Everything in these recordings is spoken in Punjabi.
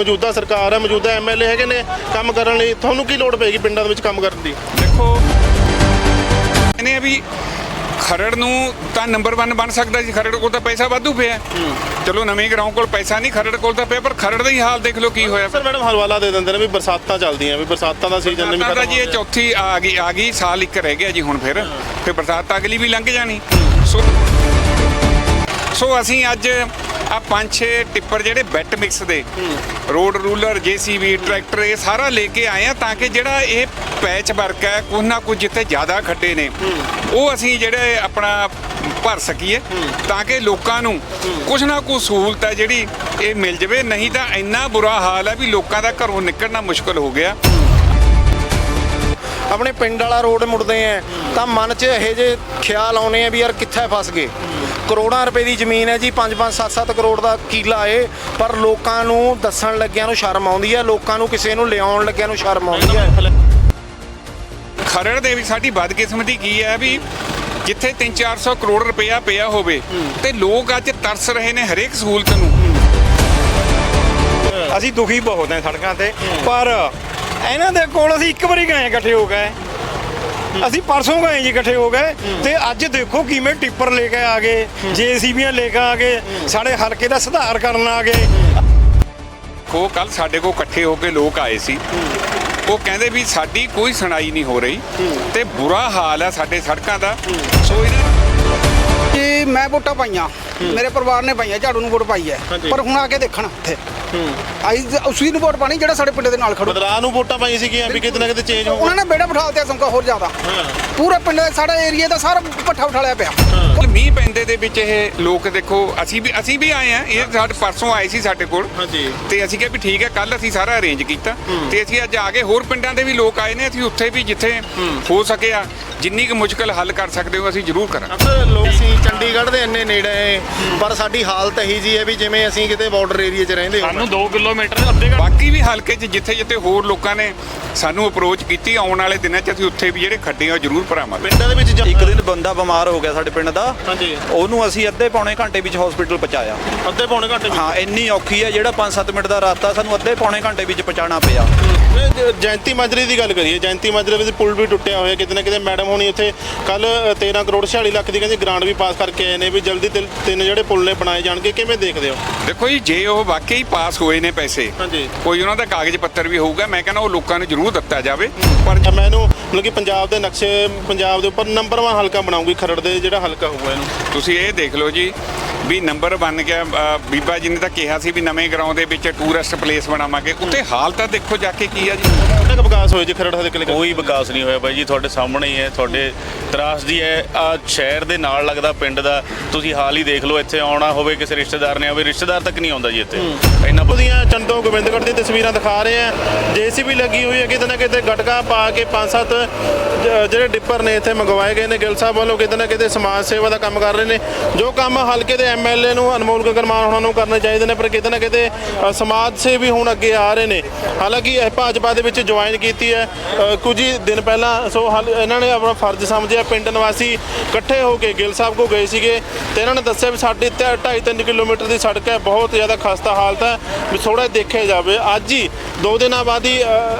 ਮੌਜੂਦਾ ਸਰਕਾਰ ਹੈ ਮੌਜੂਦਾ ਐਮਐਲਏ ਹੈਗੇ ਨੇ ਕੰਮ ਕਰਨ ਲਈ ਤੁਹਾਨੂੰ ਕੀ ਲੋੜ ਪਏਗੀ ਪਿੰਡਾਂ ਦੇ ਵਿੱਚ ਕੰਮ ਕਰਨ ਦੀ? ਦੇਖੋ ਇਹਨੇ ਵੀ ਖਰੜ ਨੂੰ ਤਾਂ ਨੰਬਰ 1 ਬਣ ਸਕਦਾ ਸੀ ਖਰੜ ਕੋਲ ਤਾਂ ਪੈਸਾ ਵਾਧੂ ਪਿਆ। ਚਲੋ ਨਵੇਂ ਗਰਾਊਂਡ ਕੋਲ ਪੈਸਾ ਨਹੀਂ ਖਰੜ ਕੋਲ ਤਾਂ ਪਿਆ ਪਰ ਖਰੜ ਦਾ ਹੀ ਹਾਲ ਦੇਖ ਲਓ ਕੀ ਹੋਇਆ। ਸਰ ਮੈਡਮ ਹਵਾਲਾ ਦੇ ਦਿੰਦੇ ਨੇ ਵੀ ਬਰਸਾਤਾਂ ਚੱਲਦੀਆਂ ਵੀ ਬਰਸਾਤਾਂ ਦਾ ਸੀਜ਼ਨ ਦਾ ਖਤਮ ਜੀ ਇਹ। ਚੌਥੀ ਆ ਗਈ ਆ ਗਈ ਸਾਲ ਇੱਕ ਰਹਿ ਗਿਆ ਜੀ ਹੁਣ ਫਿਰ। ਫਿਰ ਬਰਸਾਤ ਅਗਲੀ ਵੀ ਲੰਘ ਜਾਣੀ। ਸੋ ਸੋ ਅਸੀਂ ਅੱਜ ਆ ਪੰਜ ਛੇ ਟਿੱਪਰ ਜਿਹੜੇ ਬੈਟ ਮਿਕਸ ਦੇ, ਰੋਡ ਰੂਲਰ, ਜੀਸੀਬੀ, ਟਰੈਕਟਰ, ਇਹ ਸਾਰਾ ਲੈ ਕੇ ਆਏ ਆ ਤਾਂ ਕਿ ਜਿਹੜਾ ਇਹ ਪੈਚ ਵਰਕ ਹੈ ਕੁਝ ਨਾ ਕੁਝ ਜਿੱਥੇ ਜ਼ਿਆਦਾ ਖੱਡੇ ਨੇ, ਉਹ ਅਸੀਂ ਜਿਹੜੇ ਆਪਣਾ ਭਰ ਸਕੀਏ ਤਾਂ ਕਿ ਲੋਕਾਂ ਨੂੰ ਕੁਝ ਨਾ ਕੁਝ ਸਹੂਲਤ ਹੈ ਜਿਹੜੀ ਇਹ ਮਿਲ ਜਵੇ। ਨਹੀਂ ਤਾਂ ਇੰਨਾ ਬੁਰਾ ਹਾਲ ਹੈ ਵੀ ਲੋਕਾਂ ਦਾ ਘਰੋਂ ਨਿਕਲਣਾ ਮੁਸ਼ਕਲ ਹੋ ਗਿਆ। ਆਪਣੇ ਪਿੰਡ ਵਾਲਾ ਰੋਡ ਮੁੜਦੇ ਆ ਤਾਂ ਮਨ 'ਚ ਇਹੋ ਜਿਹੇ ਖਿਆਲ ਆਉਣੇ ਆ ਵੀ ਯਾਰ ਕਿੱਥੇ ਫਸ ਗਏ। ਕਰੋੜਾਂ ਰੁਪਏ ਦੀ ਜ਼ਮੀਨ ਹੈ ਜੀ 5-5 7-7 ਕਰੋੜ ਦਾ ਕੀਲਾ ਏ ਪਰ ਲੋਕਾਂ ਨੂੰ ਦੱਸਣ ਲੱਗਿਆਂ ਨੂੰ ਸ਼ਰਮ ਆਉਂਦੀ ਹੈ ਲੋਕਾਂ ਨੂੰ ਕਿਸੇ ਨੂੰ ਲਿਆਉਣ ਲੱਗਿਆਂ ਨੂੰ ਸ਼ਰਮ ਆਉਂਦੀ ਹੈ। ਖਰੜ ਦੇ ਵਿੱਚ ਸਾਡੀ ਬਦਕਿਸਮਤੀ ਕੀ ਹੈ ਵੀ ਜਿੱਥੇ 3-400 ਕਰੋੜ ਰੁਪਇਆ ਪਿਆ ਹੋਵੇ ਤੇ ਲੋਕ ਅੱਜ ਤਰਸ ਰਹੇ ਨੇ ਹਰੇਕ ਸਹੂਲਤ ਨੂੰ। ਅਸੀਂ ਦੁਖੀ ਬਹੁਤ ਹਾਂ ਸੜਕਾਂ ਤੇ ਪਰ ਇਹਨਾਂ ਦੇ ਕੋਲ ਅਸੀਂ ਇੱਕ ਵਾਰੀ ਗਏ ਇਕੱਠੇ ਹੋ ਗਏ। ਅਸੀਂ ਪਰਸੋਂ ਗਏ ਜੀ ਇਕੱਠੇ ਹੋ ਗਏ ਤੇ ਅੱਜ ਦੇਖੋ ਕਿਵੇਂ ਟਿੱਪਰ ਲੈ ਕੇ ਆ ਗਏ ਜੀਸੀਬੀਆਂ ਲੈ ਕੇ ਆ ਗਏ ਸਾਡੇ ਹਲਕੇ ਦਾ ਸੁਧਾਰ ਕਰਨ ਆ ਗਏ। ਉਹ ਕੱਲ ਸਾਡੇ ਕੋਲ ਇਕੱਠੇ ਹੋ ਕੇ ਲੋਕ ਆਏ ਸੀ। ਉਹ ਕਹਿੰਦੇ ਵੀ ਸਾਡੀ ਕੋਈ ਸੁਣਾਈ ਨਹੀਂ ਹੋ ਰਹੀ ਤੇ ਬੁਰਾ ਹਾਲ ਹੈ ਸਾਡੇ ਸੜਕਾਂ ਦਾ। ਸੋ ਇਹਨਾਂ ਕਿ ਮੈਂ ਵੋਟਾਂ ਪਾਈਆਂ। ਮੇਰੇ ਪਰਿਵਾਰ ਨੇ ਪਾਈਆਂ ਝਾੜੂ ਨੂੰ ਵੋਟ ਪਾਈ ਹੈ। ਹਾਂਜੀ। ਪਰ ਹੁਣ ਆ ਕੇ ਦੇਖਣ ਇੱਥੇ। ਆਈ ਉਸੀ ਨੂੰ ਵੋਟ ਪਾਣੀ ਜਿਹੜਾ ਸਾਡੇ ਪਿੰਡ ਦੇ ਨਾਲ ਖੜੂ। ਬਦਲਾਅ ਨੂੰ ਵੋਟਾਂ ਪਾਈ ਸੀਗੀਆਂ ਵੀ ਕਿਤੇ ਨਾ ਕਿਤੇ ਚੇਂਜ ਹੋਊਗਾ। ਉਹਨਾਂ ਨੇ ਬੇੜਾ ਬਿਠਾ ਦਿੱਤਾ ਸਮਕਾ ਹੋਰ ਜ਼ਿਆਦਾ। ਪੂਰੇ ਪਿੰਡ ਦੇ ਸਾਡੇ ਏਰੀਆ ਦਾ ਸਾਰਾ ਪੱਠਾ ਉਠਾਲਿਆ ਪਿਆ। ਮੀਂਹ ਪੈਂਦੇ ਦੇ ਵਿੱਚ ਇਹ ਲੋਕ ਦੇਖੋ ਅਸੀਂ ਵੀ ਅਸੀਂ ਵੀ ਆਏ ਆ ਇਹ ਸਾਡੇ ਪਰਸੋਂ ਆਏ ਸੀ ਸਾਡੇ ਕੋਲ। ਹਾਂਜੀ। ਤੇ ਅਸੀਂ ਕਿਹਾ ਵੀ ਠੀਕ ਹੈ ਕੱਲ ਅਸੀਂ ਸਾਰਾ ਅਰੇਂਜ ਕੀਤਾ। ਤੇ ਅਸੀਂ ਅੱਜ ਆ ਕੇ ਹੋਰ ਪਿੰਡਾਂ ਦੇ ਵੀ ਲੋਕ ਆਏ ਨੇ ਅਸੀਂ ਉੱਥੇ ਵੀ ਜਿੱਥੇ ਹੋ। ਸਕਿਆ ਜਿੰਨੀ ਕੁ ਮੁਸ਼ਕਲ ਹੱਲ ਕਰ ਸਕਦੇ ਹੋ ਅਸੀਂ ਜ਼ਰੂਰ ਕਰਾਂਗੇ। ਅਕਸਰ ਲੋਕ ਚੰਡੀਗੜ੍ਹ ਦੇ ਇੰਨੇ ਨੇੜੇ ਹੈ, ਪਰ ਸਾਡੀ ਹਾਲਤ ਇਹੀ ਜੀ ਹੈ ਵੀ ਜਿਵੇਂ ਅਸੀਂ ਕਿਤੇ ਬਾਰਡਰ ਏਰੀਆ 'ਚ ਰਹਿੰਦੇ ਹਾਂ ਸਾਨੂੰ 2 ਕਿਲੋਮੀਟਰ ਅੱਧੇ ਘੰਟੇ ਬਾਕੀ ਵੀ ਹਲਕੇ 'ਚ ਜਿੱਥੇ ਜਿੱਥੇ ਹੋਰ ਲੋਕਾਂ ਨੇ ਸਾਨੂੰ ਅਪਰੋਚ ਕੀਤੀ ਆਉਣ ਵਾਲੇ ਦਿਨਾਂ 'ਚ ਅਸੀਂ ਉੱਥੇ ਵੀ ਜਿਹੜੇ ਖੱਡੇ ਆ ਜ਼ਰੂਰ ਭਰਾਵਾਂਗੇ। ਪਿੰਡਾਂ ਦੇ ਵਿੱਚ ਜਾਂ- ਇੱਕ ਦਿਨ ਬੰਦਾ ਬਿਮਾਰ ਹੋ ਗਿਆ ਸਾਡੇ ਪਿੰਡ ਦਾ ਹਾਂਜੀ। ਉਹਨੂੰ ਅਸੀਂ ਅੱਧੇ ਪੌਣੇ ਘੰਟੇ ਵਿੱਚ ਹਸਪੀਟਲ ਪਹੁੰਚਾਇਆ। ਅੱਧੇ ਪੌਣੇ ਘੰਟੇ ਵਿੱਚ? ਹਾਂ ਇੰਨੀ ਔਖੀ ਹੈ ਜਿਹੜਾ 5-7 ਮਿੰਟ ਦਾ ਰਸਤਾ ਸਾਨੂੰ ਅੱਧੇ ਪੌਣੇ ਘੰਟੇ ਵਿੱਚ ਪਹੁੰਚਾਉਣਾ ਪਿਆ। ਜੈਂਤੀ ਮਾਜਰੇ ਦੀ ਗੱਲ ਕਰੀਏ ਜੈਂਤੀ ਮਾਜਰੇ ਵਿੱਚ ਪੁਲ ਵੀ ਟੁੱਟਿਆ ਹੋਇਆ ਕਿਤੇ ਨਾ ਕਿਤੇ ਮੈਡਮ ਹੋਣੀ ਉੱਥੇ ਕੱਲ 13 ਕਰੋੜ 46 ਲੱਖ ਦੀ ਕਹਿੰਦੀ ਗ੍ਰਾਂਟ ਵੀ ਪਾਸ ਕਰਕੇ ਆਏ ਨੇ ਵੀ ਜਲਦੀ ਤਿੰਨ ਤਿੰਨ ਜਿਹੜੇ ਪੁਲ ਨੇ ਬਣਾਏ ਜਾਣਗੇ ਕਿਵੇਂ ਦੇਖਦੇ ਹੋ ਦੇਖੋ ਜੀ ਜੇ ਉਹ ਵਾਕਈ ਪਾਸ ਹੋਏ ਨੇ ਪੈਸੇ ਹਾਂਜੀ। ਕੋਈ ਉਹਨਾਂ ਦਾ ਕਾਗਜ਼ ਪੱਤਰ ਵੀ ਹੋਊਗਾ ਮੈਂ ਕਹਿੰਦਾ ਉਹ ਲੋਕਾਂ ਨੂੰ ਜ਼ਰੂਰ ਦਿੱਤਾ ਜਾਵੇ ਪਰ ਪਰ ਮੈਂ ਇਹਨੂੰ ਮਤਲਬ ਕਿ ਪੰਜਾਬ ਦੇ ਨਕਸ਼ੇ ਪੰਜਾਬ ਦੇ ਉੱਪਰ ਨੰਬਰ 1 ਹਲਕਾ ਬਣਾਉਂਗੀ ਖਰੜ ਦੇ ਜਿਹੜਾ ਹਲਕਾ ਹੋਊਗਾ ਇਹਨੂੰ ਤੁਸੀਂ ਇਹ ਦੇਖ ਲਓ ਜੀ ਵੀ ਨੰਬਰ ਬਣ ਗਿਆ ਬੀਬਾ ਜੀ ਨੇ ਤਾਂ ਕਿਹਾ ਸੀ ਵੀ ਨਵੇਂ ਗਰਾਊਂਡ ਦੇ ਵਿੱਚ ਟੂਰਿਸਟ ਪਲੇਸ ਬਣਾਵਾਂਗੇ। ਉੱਤੇ ਹਾਲ ਤਾਂ ਦੇਖੋ ਜਾ ਕੇ ਕੀ ਆ ਜੀ। ਕਿੰਨਾ ਕੁ ਵਿਕਾਸ ਹੋਇਆ ਜੀ ਖਰੜ ਹਲਕੇ ਲਈ ਕੋਈ ਵਿਕਾਸ ਨਹੀਂ ਹੋਇਆ ਬਾਈ ਜੀ ਤੁਹਾਡੇ ਸਾਹਮਣੇ ਹੀ ਹੈ ਤੁਹਾਡੇ ਤਰਾਸਦੀ ਹੈ। ਆ ਸ਼ਹਿਰ ਦੇ ਨਾਲ ਲੱਗਦਾ ਪਿੰਡ ਦਾ ਤੁਸੀਂ ਹਾਲ ਹੀ ਦੇਖ ਲਓ ਇੱਥੇ ਆਉਣਾ ਹੋਵੇ ਕਿਸੇ ਰਿਸ਼ਤੇਦਾਰ ਨੇ ਆਵੇ ਰਿਸ਼ਤੇਦਾਰ ਤੱਕ ਨਹੀਂ ਆਉਂਦਾ ਜੀ ਇੱਥੇ। ਇੰਨਾ ਉਹਦੀਆਂ ਚੰਦੋ ਗੋਬਿੰਦਗੜ੍ਹ ਦੀ ਤਸਵੀਰਾਂ ਦਿਖਾ ਰਹੇ ਆ। ਜੇਸੀਬੀ ਲੱਗੀ ਹੋਈ ਹੈ ਕਿਤੇ ਨਾ ਕਿਤੇ ਗਟਕਾ ਪਾ ਕੇ ਪੰਜ ਸੱਤ ਜਿਹੜੇ ਡਿੱਪਰ ਨੇ ਇੱਥੇ ਮੰਗਵਾਏ ਗਏ ਨੇ ਗਿੱਲ ਸਾਹਿਬ ਵੱਲੋਂ ਕਿਤੇ ਨਾ ਕਿਤੇ ਸਮਾਜ ਸੇਵਾ ਦਾ ਕੰਮ ਕਰ ਰਹੇ ਨੇ। ਜੋ ਕੰਮ ਹਲਕੇ ਦੇ ਐਮਐਲਏ ਨੂੰ ਅਨਮੋਲ ਗਗਨ ਮਾਨ ਹੋਣਾ ਨੂੰ ਕਰਨੇ ਚਾਹੀਦੇ ਨੇ ਪਰ ਕਿਤੇ ਨਾ ਕਿਤੇ ਅ, ਸਮਾਜ ਸੇਵੀ ਹੁਣ ਅੱਗੇ ਆ ਰਹੇ ਨੇ। ਹਾਲਾਂਕਿ ਇਹ ਭਾਜਪਾ ਦੇ ਵਿੱਚ ਜੁਆਇਨ ਕੀਤੀ ਹੈ। ਕੁਝ ਹੀ ਦਿਨ ਪਹਿਲਾਂ ਸੋ ਹਾਲ- ਇਹਨਾਂ ਨੇ ਆਪਣਾ ਫਰਜ਼ ਸਮਝਿਆ। ਪਿੰਡ ਨਿਵਾਸੀ ਇਕੱਠੇ ਹੋ ਕੇ ਗਿੱਲ ਸਾਹਿਬ ਕੋ ਗਏ ਸੀਗੇ ਤੇ ਇਹਨਾਂ ਨੇ ਦੱਸਿਆ ਵੀ ਸਾਡੀ 2.5-3 ਕਿਲੋਮੀਟਰ ਦੀ ਸੜਕ ਹੈ ਬਹੁਤ ਜ਼ਿਆਦਾ ਖਸਤਾ ਹਾਲਤ ਹੈ। ਵੀ ਥੋੜਾ ਦੇਖਿਆ ਜਾਵੇ। ਅੱਜ ਹੀ ਦੋ ਦਿਨਾਂ ਬਾਅਦ ਹੀ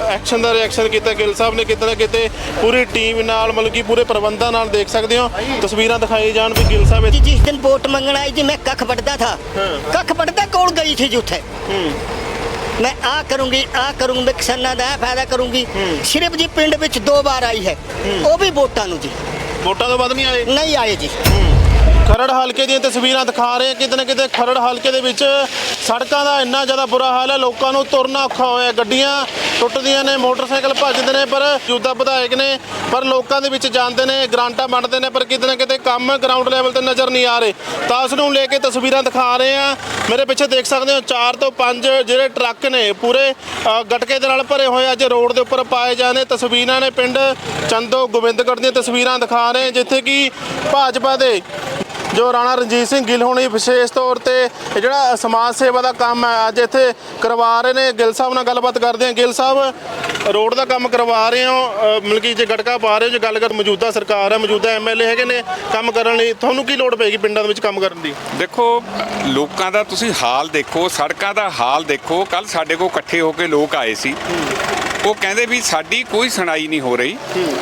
ਐਕਸ਼ਨ ਦਾ ਰਿਐਕਸ਼ਨ ਕੀਤਾ ਗਿੱਲ ਸਾਹਿਬ ਨੇ। ਕਿਤੇ ਨਾ ਕਿਤੇ ਪੂਰੀ ਟੀਮ ਨਾਲ ਮਤਲਬ ਕਿ ਪੂਰੇ ਪ੍ਰਬੰਧਾਂ ਨਾਲ ਦੇਖ ਸਕਦੇ ਹੋ। ਤਸਵੀਰਾਂ ਦਿਖਾਈ ਜਾਣ ਵੀ ਗਿੱਲ ਸਾਹਿਬ ਇੱਥੇ- ਜਿਸ ਦਿਨ ਵੋਟ ਮੰਗਣ ਆਏ जी मैं कख पढ़ता था कख पढ़ता कौन गई थी जुथे मैं आ करूंगी आ करूंगी मैं किसाना ਦਾ ਇਹ ਫਾਇਦਾ ਕਰੂੰਗੀ ਸਿਰਫ ਜੀ ਪਿੰਡ ਵਿੱਚ ਦੋ ਵਾਰ ਆਈ ਹੈ ਉਹ ਵੀ ਵੋਟਾਂ ਨੂੰ ਜੀ ਵੋਟਾਂ ਤੋਂ ਬਾਅਦ ਨਹੀਂ ਆਏ ਨਹੀਂ ਆਏ ਜੀ ਖਰੜ ਹਲਕੇ ਦੀਆਂ ਤਸਵੀਰਾਂ ਦਿਖਾ ਰਹੇ ਹਾਂ। ਕਿਤੇ ਨਾ ਕਿਤੇ ਖਰੜ ਹਲਕੇ ਦੇ ਵਿੱਚ ਸੜਕਾਂ ਦਾ ਇੰਨਾ ਜ਼ਿਆਦਾ ਬੁਰਾ ਹਾਲ ਹੈ। ਲੋਕਾਂ ਨੂੰ ਤੁਰਨਾ ਔਖਾ ਹੋਇਆ। ਗੱਡੀਆਂ ਟੁੱਟਦੀਆਂ ਨੇ, ਮੋਟਰਸਾਈਕਲ ਭੱਜਦੇ ਨੇ, ਪਰ ਜੁਦਾ ਵਿਧਾਇਕ ਨੇ, ਪਰ ਲੋਕਾਂ ਦੇ ਵਿੱਚ ਜਾਂਦੇ ਨੇ, ਗਰਾਂਟਾਂ ਵੰਡਦੇ ਨੇ, ਪਰ ਕਿਤੇ ਨਾ ਕਿਤੇ ਕੰਮ ਗਰਾਊਂਡ ਲੈਵਲ ਤੇ ਨਜ਼ਰ ਨਹੀਂ ਆ ਰਹੇ। ਤਾਂ ਉਸ ਨੂੰ ਲੈ ਕੇ ਤਸਵੀਰਾਂ ਦਿਖਾ ਰਹੇ ਆ ਮੇਰੇ ਪਿੱਛੇ ਦੇਖ ਸਕਦੇ ਹੋ 4 ਤੋਂ 5 ਜਿਹੜੇ ਟਰੱਕ ਨੇ, ਪੂਰੇ ਗਟਕੇ ਦੇ ਨਾਲ ਭਰੇ ਹੋਏ ਅੱਜ ਰੋਡ ਦੇ ਉੱਪਰ ਪਾਏ ਜਾਂਦੇ ਤਸਵੀਰਾਂ ਨੇ। ਪਿੰਡ ਚੰਦੋ ਗੋਬਿੰਦਗੜ੍ਹ ਦੀਆਂ ਤਸਵੀਰਾਂ ਦਿਖਾ ਰਹੇ ਜਿੱਥੇ ਕਿ ਭਾਜਪਾ ਦੇ ਜੋ ਰਾਣਾ ਰਣਜੀਤ ਸਿੰਘ ਗਿੱਲ ਹੋਣੀ ਵਿਸ਼ੇਸ਼ ਤੌਰ ਤੇ ਜਿਹੜਾ ਸਮਾਜ ਸੇਵਾ ਦਾ ਕੰਮ ਹੈ ਅੱਜ ਇੱਥੇ ਕਰਵਾ ਰਹੇ ਨੇ। ਗਿੱਲ ਸਾਹਿਬ ਨਾਲ ਗੱਲਬਾਤ ਕਰਦੇ ਹਾਂ। ਗਿੱਲ ਸਾਹਿਬ ਰੋਡ ਦਾ ਕੰਮ ਕਰਵਾ ਰਹੇ ਹੋ। ਅ, ਮਤਲਬ ਕਿ ਜੇ ਗਟਕਾ ਪਾ ਰਹੇ ਹੋ ਜੇ ਗੱਲ ਕਰ ਮੌਜੂਦਾ ਸਰਕਾਰ ਹੈ ਮੌਜੂਦਾ ਐਮਐਲਏ ਹੈਗੇ ਨੇ ਕੰਮ ਕਰਨ ਲਈ ਤੁਹਾਨੂੰ ਕੀ ਲੋੜ ਪਏਗੀ ਪਿੰਡਾਂ ਦੇ ਵਿੱਚ ਕੰਮ ਕਰਨ ਦੀ? ਦੇਖੋ ਲੋਕਾਂ ਦਾ ਤੁਸੀਂ ਹਾਲ ਦੇਖੋ ਸੜਕਾਂ ਦਾ ਹਾਲ ਦੇਖੋ। ਕੱਲ ਸਾਡੇ ਕੋਲ ਇਕੱਠੇ ਹੋ ਕੇ ਲੋਕ ਆਏ ਸੀ। ਉਹ ਕਹਿੰਦੇ ਵੀ ਸਾਡੀ ਕੋਈ ਸੁਣਾਈ ਨਹੀਂ ਹੋ ਰਹੀ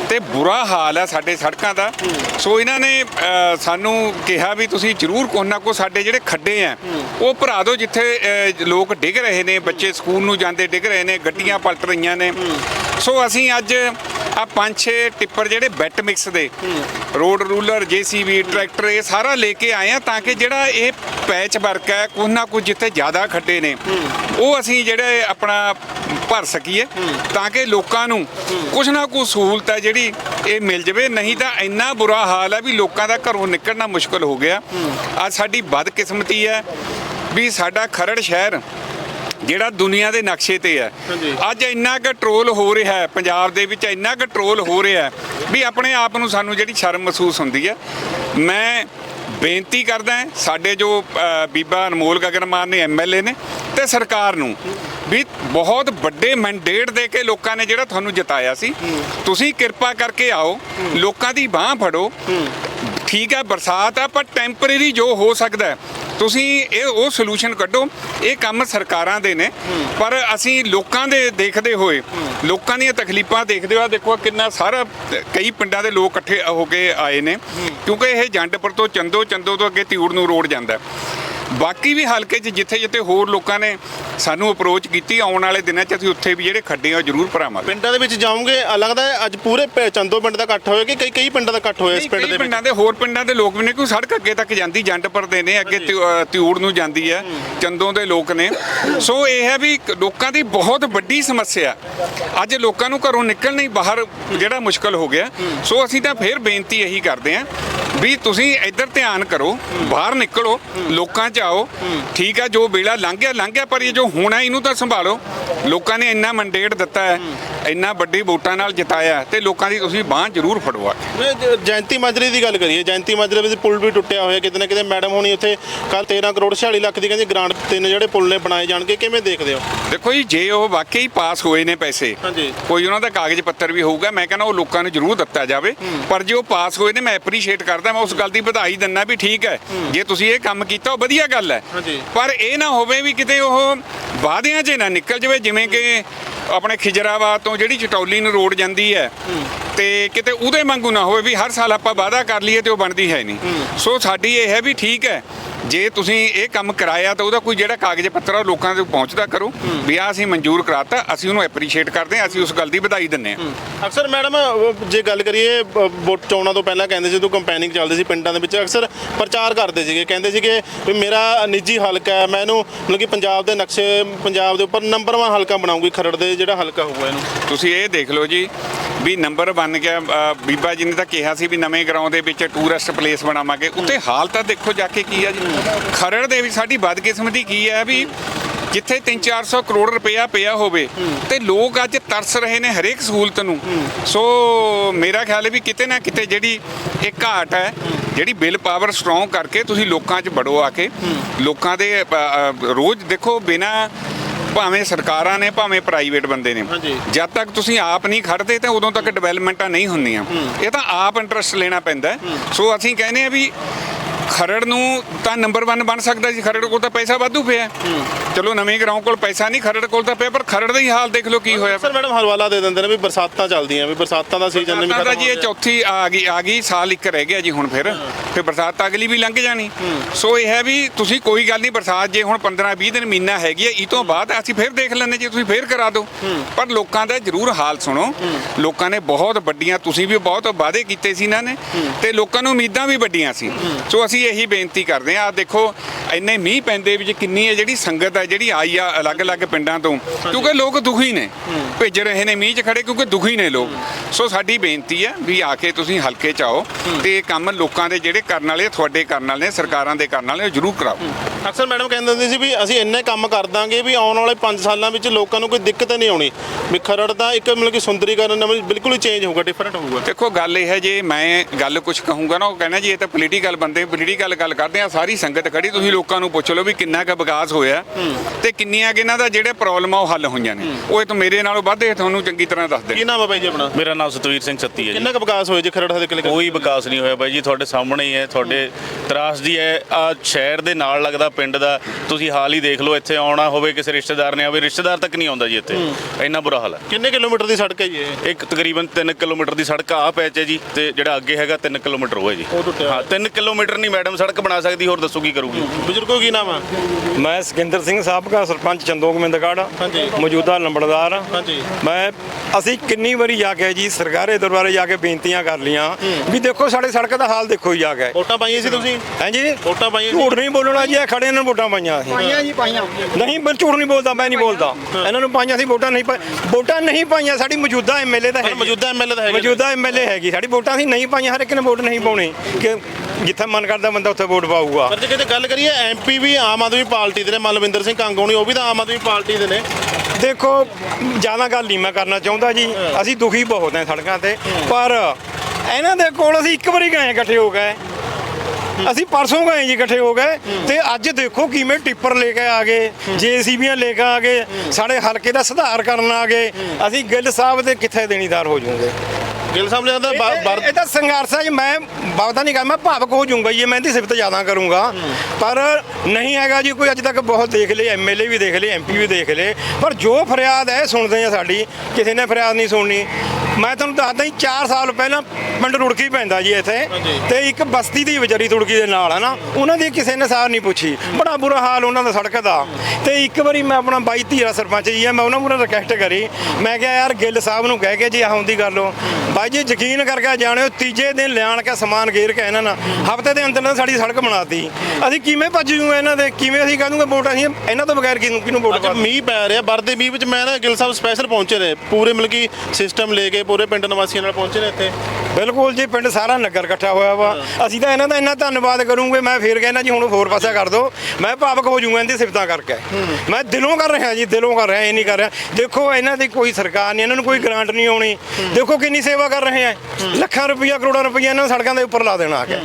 ਤੇ ਬੁਰਾ ਹਾਲ ਹੈ ਸਾਡੇ ਸੜਕਾਂ ਦਾ। ਸੋ ਇਹਨਾਂ ਨੇ ਸਾਨੂੰ ਕਿਹਾ ਵੀ ਤੁਸੀਂ ਜ਼ਰੂਰ ਕੋਈ ਨਾ ਕੋ ਸਾਡੇ ਜਿਹੜੇ ਖੱਡੇ ਆ, ਉਹ ਭਰਾ ਦਿਓ ਜਿੱਥੇ ਲੋਕ ਡਿੱਗ ਰਹੇ ਨੇ, ਬੱਚੇ ਸਕੂਲ ਨੂੰ ਜਾਂਦੇ ਡਿੱਗ ਰਹੇ ਨੇ, ਗੱਡੀਆਂ ਪਲਟ ਰਹੀਆਂ ਨੇ। ਸੋ ਅਸੀਂ ਅੱਜ ਆ ਪੰਜ ਛੇ ਟਿੱਪਰ ਜਿਹੜੇ ਬੈਟ ਮਿਕਸ ਦੇ, ਰੋਡ ਰੂਲਰ, ਜੀਸੀਬੀ, ਟਰੈਕਟਰ, ਇਹ ਸਾਰਾ ਲੈ ਕੇ ਆਏ ਆ ਤਾਂ ਕਿ ਜਿਹੜਾ ਇਹ ਪੈਚ ਵਰਕ ਹੈ ਕੁਛ ਨਾ ਕੁਛ ਜਿੱਥੇ ਜ਼ਿਆਦਾ ਖੱਡੇ ਨੇ, ਉਹ ਅਸੀਂ ਜਿਹੜੇ ਆਪਣਾ ਭਰ ਸਕੀਏ ਤਾਂ ਕਿ ਲੋਕਾਂ ਨੂੰ ਕੁਛ ਨਾ ਕੁਛ ਸਹੂਲਤ ਹੈ ਜਿਹੜੀ ਇਹ ਮਿਲ ਜਵੇ। ਨਹੀਂ ਤਾਂ ਇੰਨਾ ਬੁਰਾ ਹਾਲ ਹੈ ਵੀ ਲੋਕਾਂ ਦਾ ਘਰੋਂ ਨਿਕਲਣਾ ਮੁਸ਼ਕਲ ਹੋ ਗਿਆ। ਅੱਜ ਸਾਡੀ ਬਦਕਿਸਮਤੀ ਹੈ ਵੀ ਸਾਡਾ ਖਰੜ ਸ਼ਹਿਰ ਜਿਹੜਾ ਦੁਨੀਆ ਦੇ ਨਕਸ਼ੇ ਤੇ ਹੈ। ਅੱਜ ਇੰਨਾ ਕੁ ਟਰੋਲ ਹੋ ਰਿਹਾ ਹੈ ਪੰਜਾਬ ਦੇ ਵਿੱਚ ਇੰਨਾ ਕੁ ਟਰੋਲ ਹੋ ਰਿਹਾ ਹੈ ਵੀ ਆਪਣੇ ਆਪ ਨੂੰ ਸਾਨੂੰ ਜਿਹੜੀ ਸ਼ਰਮ ਮਹਿਸੂਸ ਹੁੰਦੀ ਹੈ। ਮੈਂ ਬੇਨਤੀ ਕਰਦਾ ਸਾਡੇ ਜੋ ਬੀਬਾ ਅਨਮੋਲ ਗਗਨਮਾਨ ਨੇ ਐਮਐਲਏ ਨੇ ਤੇ ਸਰਕਾਰ ਨੂੰ ਵੀ ਬਹੁਤ ਵੱਡੇ ਮੈਂਡੇਟ ਦੇ ਕੇ ਲੋਕਾਂ ਨੇ ਜਿਹੜਾ ਤੁਹਾਨੂੰ ਜਿਤਾਇਆ ਸੀ ਤੁਸੀਂ ਕਿਰਪਾ ਕਰਕੇ ਆਓ ਲੋਕਾਂ ਦੀ ਬਾਹ ਫੜੋ ਠੀਕ ਹੈ, ਬਰਸਾਤ ਆ ਪਰ ਟੈਂਪਰੇਰੀ ਜੋ ਹੋ ਸਕਦਾ ਤੁਸੀਂ ਇਹ ਉਹ ਸੋਲੂਸ਼ਨ ਕੱਢੋ। ਇਹ ਕੰਮ ਸਰਕਾਰਾਂ ਦੇ ਨੇ, ਪਰ ਅਸੀਂ ਲੋਕਾਂ ਦੇ ਦੇਖਦੇ ਹੋਏ, ਲੋਕਾਂ ਦੀਆਂ ਤਕਲੀਫਾਂ ਦੇਖਦੇ ਹੋਏ ਦੇਖੋ ਕਿੰਨਾ ਸਾਰਾ, ਕਈ ਪਿੰਡਾਂ ਦੇ ਲੋਕ ਇਕੱਠੇ ਹੋ ਕੇ ਆਏ ਨੇ, ਕਿਉਂਕਿ ਇਹ ਜੰਡਪੁਰ ਤੋਂ ਚੰਦੋ ਚੰਦੋ ਤੋਂ ਅੱਗੇ ਤਿਊੜ ਨੂੰ ਰੋਡ ਜਾਂਦਾ ਬਾਕੀ ਵੀ ਹਲਕੇ 'ਚ ਜਿੱਥੇ ਜਿੱਥੇ ਹੋਰ ਲੋਕਾਂ ਨੇ ਸਾਨੂੰ ਅਪਰੋਚ ਕੀਤੀ ਆਉਣ ਵਾਲੇ ਦਿਨਾਂ 'ਚ ਅਸੀਂ ਉੱਥੇ ਵੀ ਜਿਹੜੇ ਖੱਡੇ ਆ ਜ਼ਰੂਰ ਭਰਾਵਾਂਗੇ। ਪਿੰਡਾਂ ਦੇ ਵਿੱਚ ਜਾਓਗੇ ਲੱਗਦਾ ਹੈ ਅੱਜ ਪੂਰੇ ਪ- ਚੰਦੋ ਪਿੰਡ ਦਾ ਇਕੱਠ ਹੋਇਆ ਕਿ ਕਈ ਕਈ ਪਿੰਡਾਂ ਦਾ ਇਕੱਠ ਹੋਇਆ ਇਸ ਪਿੰਡ ਦੇ ਵਿੱਚ? ਪਿੰਡਾਂ ਦੇ ਹੋਰ ਪਿੰਡਾਂ ਦੇ ਲੋਕ ਵੀ ਨੇ ਕੋਈ ਸੜਕ ਅੱਗੇ ਤੱਕ ਜਾਂਦੀ ਜੰਡਪੁਰ ਦੇ ਨੇ ਅੱਗੇ ਤਿਉ- ਅ, ਤਿਊੜ ਨੂੰ ਜਾਂਦੀ ਹੈ ਚੰਦੋਂ ਦੇ ਲੋਕ ਨੇ। ਸੋ ਇਹ ਹੈ ਵੀ ਇੱਕ ਲੋਕਾਂ ਦੀ ਬਹੁਤ ਵੱਡੀ ਸਮੱਸਿਆ। ਅੱਜ ਲੋਕਾਂ ਨੂੰ ਘਰੋਂ ਨਿਕਲਣਾ ਹੀ ਬਾਹਰ ਜਿਹੜਾ ਮੁਸ਼ਕਲ ਹੋ ਗਿਆ। ਸੋ ਅਸੀਂ ਤਾਂ ਫੇਰ ਬੇਨਤੀ ਇਹੀ ਕਰਦੇ ਹਾਂ ਵੀ ਤੁਸੀਂ ਇੱਧਰ ਧਿਆਨ ਕਰੋ ਬਾਹਰ ਨਿਕਲੋ ਲੋਕਾਂ 'ਚ ਆਓ ਠੀਕ ਹੈ ਜੋ ਵੇਲਾ ਲੰਘ ਗਿਆ ਲੰਘ ਗਿਆ ਪਰ ਇਹ ਜੋ ਹੋਣਾ ਇਹਨੂੰ ਤਾਂ ਸੰਭਾਲੋ। ਲੋਕਾਂ ਨੇ ਇੰਨਾ ਮੰਡੇਟ ਦਿੱਤਾ ਹੈ ਇੰਨਾ ਵੱਡੀ ਵੋਟਾਂ ਨਾਲ ਜਿਤਾਇਆ ਤੇ ਲੋਕਾਂ ਦੀ ਤੁਸੀਂ ਬਾਹ ਜ਼ਰੂਰ ਫੜਵਾ ਜੇ ਜ- ਜਯੰਤੀ ਮਾਜਰੇ ਦੀ ਗੱਲ ਕਰੀਏ ਜਯੰਤੀ ਮਾਜਰੇ ਵਿੱਚ ਪੁਲ ਵੀ ਟੁੱਟਿਆ ਹੋਇਆ ਕਿਤੇ ਨਾ ਕਿਤੇ ਮੈਡਮ ਹੋਣੀ ਉੱਥੇ ਕੱਲ 13 ਕਰੋੜ 46 ਲੱਖ ਦੀ ਕਹਿੰਦੀ ਗ੍ਰਾਂਟ ਤਿੰਨ ਜਿਹੜੇ ਪੁਲ ਨੇ ਬਣਾਏ ਜਾਣਗੇ ਕਿਵੇਂ ਦੇਖਦੇ ਹੋ? ਦੇਖੋ ਜੀ ਜੇ ਉਹ ਵਾਕਈ ਪਾਸ ਹੋਏ ਨੇ ਪੈਸੇ ਹਾਂਜੀ। ਕੋਈ ਉਹਨਾਂ ਦਾ ਕਾਗਜ਼ ਪੱਤਰ ਵੀ ਹੋਊਗਾ ਮੈਂ ਕਹਿੰਦਾ ਉਹ ਲੋਕਾਂ ਨੂੰ ਜ਼ਰੂਰ ਦਿੱਤਾ ਜਾਵੇ। ਪਰ ਜੇ ਉਹ ਪਾਸ ਹੋਏ ਨੇ ਮੈਂ ਐਪਰੀਸ਼ੀਏਟ ਕਰਦਾ ਮੈਂ ਉਸ ਗੱਲ ਦੀ ਵਧਾਈ ਦਿੰਦਾ ਵੀ ਠੀਕ ਹੈ। ਜੇ ਤੁਸੀਂ ਇਹ ਕੰਮ ਕੀਤਾ ਉਹ ਵਧੀਆ ਗੱਲ ਹੈ। ਪਰ ਇਹ ਨਾ ਹੋਵੇ ਵੀ ਕਿਤੇ ਉਹ ਵਾਅਦਿਆਂ 'ਚ ਨਾ ਨਿਕਲ ਜਾਵੇ ਜਿਵੇਂ ਕਿ ਆਪਣੇ ਖਿਜਰਾਬਾਦ ਤੋਂ ਜਿਹੜੀ ਚਟੌਲੀ ਨੂੰ ਰੋਡ ਜਾਂਦੀ ਹੈ ਤੇ ਕਿਤੇ ਉਹਦੇ ਵਾਂਗੂ ਨਾ ਹੋਵੇ ਵੀ ਹਰ ਸਾਲ ਆਪਾਂ ਵਾਅਦਾ ਕਰ ਲਈਏ ਤੇ ਉਹ ਬਣਦੀ ਹੈ ਨਹੀਂ। ਸੋ ਸਾਡੀ ਇਹ ਹੈ ਵੀ ਠੀਕ ਹੈ ਜੇ ਤੁਸੀਂ ਇਹ ਕੰਮ ਕਰਾਇਆ ਤਾਂ ਉਹਦਾ ਕੋਈ ਜਿਹੜਾ ਕਾਗਜ਼ ਪੱਤਰ ਆ ਉਹ ਲੋਕਾਂ ਦੇ ਪਹੁੰਚਦਾ ਕਰੋ। ਵੀ ਆ ਅਸੀਂ ਮਨਜ਼ੂਰ ਕਰਾਤਾ ਅਸੀਂ ਉਹਨੂੰ ਐਪਰੀਸ਼ੀਏਟ ਕਰਦੇ ਹਾਂ ਅਸੀਂ ਉਸ ਗੱਲ ਦੀ ਵਧਾਈ ਦਿੰਦੇ ਹਾਂ। ਅਕਸਰ ਮੈਡਮ ਜੇ ਗੱਲ ਕਰੀਏ ਵੋਟ ਚੋਣਾਂ ਤੋਂ ਪਹਿਲਾਂ ਕਹਿੰਦੇ ਸੀ ਜਦੋਂ ਕੰਪੇਨਿੰਗ ਚੱਲਦੀ ਸੀ ਪਿੰਡਾਂ ਦੇ ਵਿੱਚ ਅਕਸਰ ਪ੍ਰਚਾਰ ਕਰਦੇ ਸੀਗੇ। ਕਹਿੰਦੇ ਸੀਗੇ ਵੀ ਮੇਰਾ ਨਿੱਜੀ ਹਲਕਾ ਹੈ ਮੈਂ ਇਹਨੂੰ ਮਤਲਬ ਕਿ ਪੰਜਾਬ ਦੇ ਨਕਸ਼ੇ ਪੰਜਾਬ ਦੇ ਉੱਪਰ ਨੰਬਰ 1 ਹਲਕਾ ਬਣਾਉਂਗੀ ਖਰੜ ਦੇ ਜਿਹੜਾ ਹਲਕਾ ਹੋਊਗਾ ਇਹਨੂੰ। ਤੁਸੀਂ ਇਹ ਦੇਖ ਲਓ ਜੀ ਵੀ ਨੰਬਰ ਬਣ ਗਿਆ ਬੀਬਾ ਜੀ ਨੇ ਤਾਂ ਕਿਹਾ ਸੀ ਵੀ ਨਵੇਂ ਗਰਾਊਂਡ ਦੇ ਵਿੱਚ ਟੂਰਿਸਟ ਪਲੇਸ ਬਣਾਵਾਂਗੇ। ਉੱਤੇ ਹਾਲ ਤਾਂ ਦੇਖੋ ਜਾ ਕੇ ਕੀ ਆ ਜੀ। ਖਰੜ ਦੇ ਵਿੱਚ ਸਾਡੀ ਬਦਕਿਸਮਤੀ ਕੀ ਹੈ ਵੀ ਜਿੱਥੇ 3-400 ਕਰੋੜ ਰੁਪਇਆ ਪਿਆ ਹੋਵੇ ਤੇ ਲੋਕ ਅੱਜ ਤਰਸ ਰਹੇ ਨੇ ਹਰੇਕ ਸਹੂਲਤ ਨੂੰ। ਸੋ ਮੇਰਾ ਖਿਆਲ ਹੈ ਵੀ ਕਿਤੇ ਨਾ ਕਿਤੇ ਜਿਹੜੀ ਇਹ ਘਾਟ ਹੈ ਜਿਹੜੀ ਬਿੱਲ ਪਾਵਰ ਸਟਰੋਂਗ ਕਰਕੇ ਤੁਸੀਂ ਲੋਕਾਂ 'ਚ ਵੜੋ ਆ ਕੇ ਲੋਕਾਂ ਦੇ ਰੋਜ਼ ਦੇਖੋ ਬਿਨਾ ਭਾਵੇਂ ਸਰਕਾਰਾਂ ਨੇ ਭਾਵੇਂ ਪ੍ਰਾਈਵੇਟ ਬੰਦੇ ਨੇ। ਜਦ ਤੱਕ ਤੁਸੀਂ ਆਪ ਨਹੀਂ ਖੜਦੇ ਤਾਂ ਉਦੋਂ ਤੱਕ ਡਿਵੈਲਪਮੈਂਟਾਂ ਨਹੀਂ ਹੁੰਦੀਆਂ। ਇਹ ਤਾਂ ਆਪ ਇੰਟਰਸਟ ਲੈਣਾ ਪੈਂਦਾ। ਸੋ ਅਸੀਂ ਕਹਿੰਦੇ ਆ ਵੀ ਖਰੜ ਨੂੰ ਤਾਂ ਨੰਬਰ 1 ਬਣ ਸਕਦਾ ਸੀ ਖਰੜ ਕੋਲ ਤਾਂ ਪੈਸਾ ਵਾਧੂ ਪਿਆ। ਚਲੋ ਨਵੇਂ ਗਰਾਉਂ ਕੋਲ ਪੈਸਾ ਨਹੀਂ ਖਰੜ ਕੋਲ ਤਾਂ ਪਿਆ ਪਰ ਖਰੜ ਦਾ ਹੀ ਹਾਲ ਦੇਖ ਲਓ ਕੀ ਹੋਇਆ। ਸਰ ਮੈਡਮ ਹਵਾਲਾ ਦੇ ਦਿੰਦੇ ਨੇ ਵੀ ਬਰਸਾਤਾਂ ਚੱਲਦੀਆਂ ਵੀ ਬਰਸਾਤਾਂ ਦਾ ਸੀਜ਼ਨ ਦਾ ਖਤਮ ਜੀ ਇਹ। ਚੌਥੀ ਆ ਗਈ ਆ ਗਈ ਸਾਲ ਇੱਕ ਰਹਿ ਗਿਆ ਜੀ ਹੁਣ ਫਿਰ। ਫਿਰ ਬਰਸਾਤ ਅਗਲੀ ਵੀ ਲੰਘ ਜਾਣੀ। ਸੋ ਇਹ ਹੈ ਵੀ ਤੁਸੀਂ ਕੋਈ ਗੱਲ ਨਹੀਂ ਬਰਸਾਤ ਜੇ ਹੁਣ 15 20 ਦਿਨ ਮਹੀਨਾ ਹੈਗੀ ਹੈ ਇਹ ਤੋਂ ਬਾਅਦ ਅਸੀਂ ਫਿਰ ਦੇਖ ਲੈਂਦੇ ਜੇ ਤੁਸੀਂ ਫਿਰ ਕਰਾ ਦਿਓ। ਪਰ ਲੋਕਾਂ ਦਾ ਜ਼ਰੂਰ ਹਾਲ ਸੁਣੋ। ਲੋਕਾਂ ਨੇ ਬਹੁਤ ਵੱਡੀਆਂ ਤੁਸੀਂ ਵੀ ਬਹੁਤ ਵਾਅਦੇ ਕੀਤੇ ਸੀ ਇਹਨਾਂ ਨੇ। ਤੇ ਲੋਕਾਂ ਨੂੰ ਉਮੀਦਾਂ ਵੀ ਵੱਡੀਆਂ ਸੀ। ਸੋ ਅਸੀਂ ਇਹੀ ਬੇਨਤੀ ਕਰਦੇ ਹਾਂ। ਆ ਦੇਖੋ ਇੰਨੇ ਮੀਂਹ ਪੈਂਦੇ ਵਿੱਚ ਕਿੰਨੀ ਹੈ ਜਿਹੜੀ ਸੰਗਤ ਹੈ ਜਿਹੜੀ ਆਈ ਆ ਅਲੱਗ-ਅਲੱਗ ਪਿੰਡਾਂ ਤੋਂ ਕਿਉਂਕਿ ਲੋਕ ਦੁਖੀ ਨੇ ਭੇਜ ਰਹੇ ਨੇ ਮੀਂਹ 'ਚ ਖੜੇ ਕਿਉਂਕਿ ਦੁਖੀ ਨੇ ਲੋਕ। ਸੋ ਸਾਡੀ ਬੇਨਤੀ ਹੈ ਵੀ ਆ ਕੇ ਤੁਸੀਂ ਹਲਕੇ 'ਚ ਆਓ ਤੇ ਇਹ ਕੰਮ ਲੋਕਾਂ ਦੇ ਜਿਹੜੇ ਕਰਨ ਵਾਲੇ ਤੁਹਾਡੇ ਕਰਨ ਵਾਲੇ ਨੇ ਸਰਕਾਰਾਂ ਦੇ ਕਰਨ ਵਾਲੇ ਜ਼ਰੂਰ ਕਰਾਓ। ਅਕਸਰ ਮੈਡਮ ਕਹਿੰਦੇ ਹੁੰਦੇ ਸੀ ਵੀ ਅਸੀਂ ਇੰਨੇ ਕੰਮ ਕਰ ਦਾਂਗੇ ਵੀ ਆਉਣ ਵਾਲੇ 5 ਸਾਲਾਂ ਵਿੱਚ ਲੋਕਾਂ ਨੂੰ ਕੋਈ ਦਿੱਕਤ ਨਹੀਂ ਆਉਣੀ। ਵੀ ਖਰੜ ਦਾ ਇੱਕ ਮਤਲਬ ਕਿ ਸੁੰਦਰੀਕਰਨ ਨਵੇਂ ਬਿਲਕੁਲ ਹੀ ਚੇਂਜ ਹੋਊਗਾ ਡਿਫਰੈਂਟ ਹੋਊਗਾ। ਦੇਖੋ ਗੱਲ ਇਹ ਹੈ ਜੇ ਮੈਂ ਗੱਲ ਕੁਝ ਕਹੂੰਗਾ ਨਾ ਉਹ ਕਹਿੰਦਾ ਜੀ ਇਹ ਤਾਂ ਪੋਲੀਟੀਕਲ ਬੰਦੇ ਪੋਲੀਟੀਕਲ ਗੱਲ ਕਰਦੇ ਆ ਸਾਰੀ ਸੰਗਤ ਖੜੀ ਤੁਸੀਂ ਲੋਕਾਂ ਨੂੰ ਪੁੱਛ ਲਓ ਵੀ ਕਿੰਨਾ ਕੁ ਵਿਕਾਸ ਹੋਇਆ ਤੇ ਕਿੰਨੀਆਂ ਕਿ ਇਹਨਾਂ ਦਾ ਜਿਹੜੇ ਪ੍ਰੋਬਲਮ ਆ ਉਹ ਹੱਲ ਹੋਈਆਂ ਨੇ। ਉਹ ਇਹ ਤਾਂ ਮੇਰੇ ਨਾਲੋਂ ਵੱਧ ਇਹ ਤੁਹਾਨੂੰ ਚੰਗੀ ਤਰ੍ਹਾਂ ਦੱਸ ਕੀ ਦੇ ਨਾਮ ਬਾਈ ਜੀ ਆਪਣਾ? ਮੇਰਾ ਨਾਮ ਸਤਵੀਰ ਸਿੰਘ ਸੱਤੀ ਹੈ ਜੀ। ਕਿੰਨਾ ਕੁ ਵਿਕਾਸ ਹੋਇਆ ਜੀ? ਖਰੜ ਦੇ ਕਿਲੇ ਕੋਈ ਵਿਕਾਸ ਨਹੀਂ ਹੋਇਆ ਬਾਈ ਜੀ ਤੁਹਾਡੇ ਸਾਹਮਣੇ ਹੀ ਹੈ ਤੁਹਾਡੇ ਤਰਾਸਦੀ ਹੈ। ਆ ਸ਼ਹਿਰ ਦੇ ਨਾਲ ਲੱਗਦਾ ਪਿੰਡ ਦਾ ਤੁਸੀਂ ਹਾਲ ਹੀ ਦੇਖ ਲਓ ਇੱਥੇ ਆਉਣਾ ਹੋਵੇ ਕਿਸੇ ਰਿਸ਼ਤੇਦਾਰ ਨੇ ਆਵੇ ਰਿਸ਼ਤੇਦਾਰ ਤੱਕ ਨਹੀਂ ਆਉਂਦਾ ਜੀ ਇੱਥੇ। ਇੰਨਾ ਬੁਰਾ ਹਾਲ ਹੈ। ਕਿੰਨੇ ਕਿਲੋਮੀਟਰ ਦੀ ਸੜਕ ਹੈ ਜੀ ਇਹ? ਇੱਕ ਤਕਰੀਬਨ 3 ਕਿਲੋਮੀਟਰ ਦੀ ਸੜਕ ਆ ਪੈਚ ਹੈ ਜੀ ਤੇ ਜਿਹੜਾ ਅੱਗੇ ਹੈਗਾ 3 ਕਿਲੋਮੀਟਰ ਉਹ ਹੈ ਜੀ। ਹਾਂ 3 ਕਿਲੋਮੀਟਰ ਨਹੀਂ ਮੈਡਮ ਸੜਕ ਬਣਾ ਸਕਦੀ ਹੋਰ ਦੱਸੋ ਕੀ ਕਰੂਗੀ? ਬਜ਼ੁਰਗੋ ਕੀ ਨਾਮ ਹੈ ਮੈਂ ਸਿਕੰਦਰ ਸਿੰਘ ਸਾਬਕਾ ਸਰਪੰਚ ਚੰਦੋ ਗੋਬਿੰਦਗੜ੍ਹ ਹਾਂਜੀ। ਮੌਜੂਦਾ ਲੰਬੜਦਾਰ ਹਾਂਜੀ। ਮੈਂ ਅਸੀਂ ਕਿੰਨੀ ਵਾਰੀ ਜਾ ਕੇ ਜੀ ਸਰਕਾਰੇ ਦਰਬਾਰੇ ਜਾ ਕੇ ਬੇਨਤੀਆਂ ਕਰ ਲੀਆਂ ਵੀ ਦੇਖੋ ਸਾਡੇ ਸੜਕ ਦਾ ਹਾਲ ਦੇਖੋ ਹੀ ਜਾ ਕੇ। ਵੋਟਾਂ ਪਾਈਆਂ ਸੀ ਤੁਸੀਂ? ਹਾਂਜੀ। ਵੋਟਾਂ ਪਾਈਆਂ ਸੀ? ਝੂਠ ਨਹੀਂ ਬੋਲਣਾ ਜੀ ਇਹ ਖੜੇ ਨੇ ਵੋਟਾਂ ਪਾਈਆਂ ਅਸੀਂ ਪਾਈਆਂ ਜੀ ਪਾਈਆਂ। ਨਹੀਂ ਪਰ ਝੂਠ ਨਹੀਂ ਬੋਲਦਾ ਮੈਂ ਨਹੀਂ ਬੋਲਦਾ। ਇਹਨਾਂ ਨੂੰ ਪਾਈਆਂ ਸੀ ਵੋਟਾਂ ਨਹੀਂ ਪਾਈ ਵੋਟਾਂ ਨਹੀਂ ਪਾਈਆਂ ਸਾਡੀ ਮੌਜੂਦਾ ਐਮਐਲਏ ਦਾ ਪਰ ਹੈ ਮੌਜੂਦਾ ਐਮਐਲਏ ਤਾਂ ਹੈਗੇ। ਮੌਜੂਦਾ ਐਮਐਲਏ ਹੈਗੀ ਸਾਡੀ ਵੋਟਾਂ ਅਸੀਂ ਨਹੀਂ ਪਾਈਆਂ ਹਰ ਇੱਕ ਨੇ ਵੋਟ ਨਹੀਂ ਪਾਉਣੀ। ਕਿ ਜਿੱਥੇ ਮਨ ਕਰਦਾ ਬੰਦਾ ਉੱਥੇ ਵੋਟ ਪਾਊਗਾ। ਪਰ ਜੇ ਕਿਤੇ ਗੱਲ ਕਰੀਏ ਐਮਪੀ ਵੀ ਆਮ ਆਦਮੀ ਪਾਰਟੀ ਦੇ ਨੇ ਮਲਵਿੰਦਰ ਸਿੰਘ ਕਾਂਗੋਣੀ ਉਹ ਵੀ ਤਾਂ ਆਮ ਆਦਮੀ ਪਾਰਟੀ ਦੇ ਨੇ। ਦੇਖੋ ਜ਼ਿਆਦਾ ਗੱਲ ਨਹੀਂ ਮੈਂ ਕਰਨਾ ਚਾਹੁੰਦਾ ਜੀ। ਅਸੀਂ ਦੁਖੀ ਬਹੁਤ ਹਾਂ ਸੜਕਾਂ ਤੇ। ਪਰ ਇਹਨਾਂ ਦੇ ਕੋਲ ਅਸੀਂ ਇੱਕ ਵਾਰੀ ਗਏ ਇਕੱਠੇ ਹੋ ਗਏ ਅਸੀਂ ਪਰਸੋਂ ਗਏ ਜੀ ਇਕੱਠੇ ਹੋ ਗਏ ਤੇ ਅੱਜ ਦੇਖੋ ਕਿਵੇਂ ਟਿੱਪਰ ਲੈ ਕੇ ਆ ਗਏ ਜੇਸੀਬੀਆਂ ਲੈ ਕੇ ਆ ਗਏ ਸਾਡੇ ਹਲਕੇ ਦਾ ਸੁਧਾਰ ਕਰਨ ਆ ਗਏ। ਅਸੀਂ ਗਿੱਲ ਸਾਹਿਬ ਦੇ ਕਿੱਥੇ ਦੇਣੀਦਾਰ ਹੋ ਜਾਵਾਂਗੇ? ਗਿੱਲ ਸਾਹਿਬ ਨੇ ਬਾ- ਇਹ- ਤਾਂ ਸੰਘਰਸ਼ ਹੈ ਜੀ ਮੈਂ ਬਹੁਤਾ ਨਹੀਂ ਕਰ ਮੈਂ ਭਾਵਕ ਹੋ ਜਾਊਂਗਾ ਜੀ ਮੈਂ ਇਹਦੀ ਸਿਫਤ ਜ਼ਿਆਦਾ ਕਰੂੰਗਾ। ਪਰ ਨਹੀਂ ਹੈਗਾ ਜੀ ਕੋਈ ਅੱਜ ਤੱਕ ਬਹੁਤ ਦੇਖ ਲਏ ਐਮਐਲਏ ਵੀ ਦੇਖ ਲਏ ਐਮਪੀ ਵੀ ਦੇਖ ਲਏ। ਪਰ ਜੋ ਫਰਿਆਦ ਹੈ ਸੁਣਦੇ ਆ ਸਾਡੀ ਕਿਸੇ ਨੇ ਫਰਿਆਦ ਨਹੀਂ ਸੁਣਨੀ। ਮੈਂ ਤੁਹਾਨੂੰ ਦੱਸਦਾ ਜੀ 4 ਸਾਲ ਪਹਿਲਾਂ ਪਿੰਡ ਰੁੜਕੀ ਪੈਂਦਾ ਜੀ ਇੱਥੇ ਤੇ ਇੱਕ ਬਸਤੀ ਦੀ ਵਿਚਾਰੀ ਤੁੜਕੀ ਦੇ ਨਾਲ ਹੈ ਨਾ ਉਹਨਾਂ ਦੀ ਕਿਸੇ ਨੇ ਸਾਰ ਨਹੀਂ ਪੁੱਛੀ। ਬੜਾ ਬੁਰਾ ਹਾਲ ਉਹਨਾਂ ਦਾ ਸੜਕ ਦਾ। ਤੇ ਇੱਕ ਵਾਰੀ ਮੈਂ ਆਪਣਾ ਬਾਈ ਧੀਰਾ ਸਰਪੰਚ ਜੀ ਆ ਮੈਂ ਉਹਨਾਂ ਮੂਹਰੇ ਰਿਕਵੈਸਟ ਕਰੀ। ਮੈਂ ਕਿਹਾ ਯਾਰ ਗਿੱਲ ਸਾਹਿਬ ਨੂੰ ਕਹਿ ਕੇ ਜੀ ਆਹ ਹੁੰਦੀ ਗੱਲ ਹੋ ਬਾਈ ਜੀ ਯਕੀਨ ਕਰਕੇ ਜਾਣਿਓ ਤੀਜੇ ਦਿਨ ਲਿਆਣ ਕੇ ਸਮਾਨ ਗੇਰ ਕੇ ਇਹਨਾਂ ਨਾਲ। ਹਫ਼ਤੇ ਦੇ ਅੰਦਰ ਨਾਲ ਸਾਡੀ ਸੜਕ ਬਣਾਤੀ। ਅਸੀਂ ਕਿਵੇਂ ਭੱਜ ਜੂ ਇਹਨਾਂ ਦੇ? ਕਿਵੇਂ ਅਸੀਂ ਕਹਾਂਗੇ ਵੋਟ ਅਸੀਂ? ਇਹਨਾਂ ਤੋਂ ਬਗੈਰ ਕਿਹਨੂੰ ਕਿਹਨੂੰ ਵੋਟ ਪਾ ਮੀਂਹ ਪੈ ਰਿਹਾ ਵਰਦੇ ਮੀਂਹ ਵਿੱਚ ਮੈਂ ਨਾ ਗਿੱਲ ਸਾਹਿਬ ਸਪੈਸ਼ਲ ਪਹੁੰਚੇ ਨੇ। ਪੂਰੇ ਮਤਲਬ ਕਿ ਸਿਸਟਮ ਲੈ ਕੇ ਪੂਰੇ ਪਿੰਡ ਨਿਵਾਸੀਆਂ ਨਾਲ ਪਹੁੰਚੇ ਨੇ ਇੱਥੇ। ਬਿਲਕੁਲ ਜੀ ਪਿੰਡ ਸਾਰਾ ਨਗਰ ਇਕੱਠਾ ਹੋਇਆ ਵਾ। ਅਸੀਂ ਤਾਂ ਇਹਨਾਂ ਦਾ ਇੰਨਾ ਧੰਨਵਾਦ ਕਰੂੰਗੇ। ਮੈਂ ਫੇਰ ਕਹਿੰਦਾ ਜੀ ਹੁਣ ਹੋਰ ਪਾਸਾ ਕਰ ਦਿਓ। ਮੈਂ ਭਾਵਕ ਹੋ ਜਾਊਂਗਾ ਇਹਦੀ ਸਿਫਤਾਂ ਕਰਕੇ। ਮੈਂ ਦਿਲੋਂ ਕਰ ਰਿਹਾ ਜੀ ਦਿਲੋਂ ਕਰ ਰਿਹਾ ਇਹ ਨਹੀਂ ਕਰ ਰਿਹਾ। ਦੇਖੋ ਇਹਨਾਂ ਦੀ ਕੋਈ ਸਰਕਾਰ ਨਹੀਂ ਇਹਨਾਂ ਨੂੰ ਕੋਈ ਗ੍ਰਾਂਟ ਨਹੀਂ ਆਉਣੀ। ਦੇਖੋ ਕਿੰਨੀ ਸੇਵਾ ਕਰ ਰਹੇ ਆ। ਲੱਖਾਂ ਰੁਪਈਆ ਕਰੋੜਾਂ ਰੁਪਈਆ ਇਹਨਾਂ ਸੜਕਾਂ ਦੇ ਉੱਪਰ ਲਾ ਦੇਣਾ ਆ ਕੇ।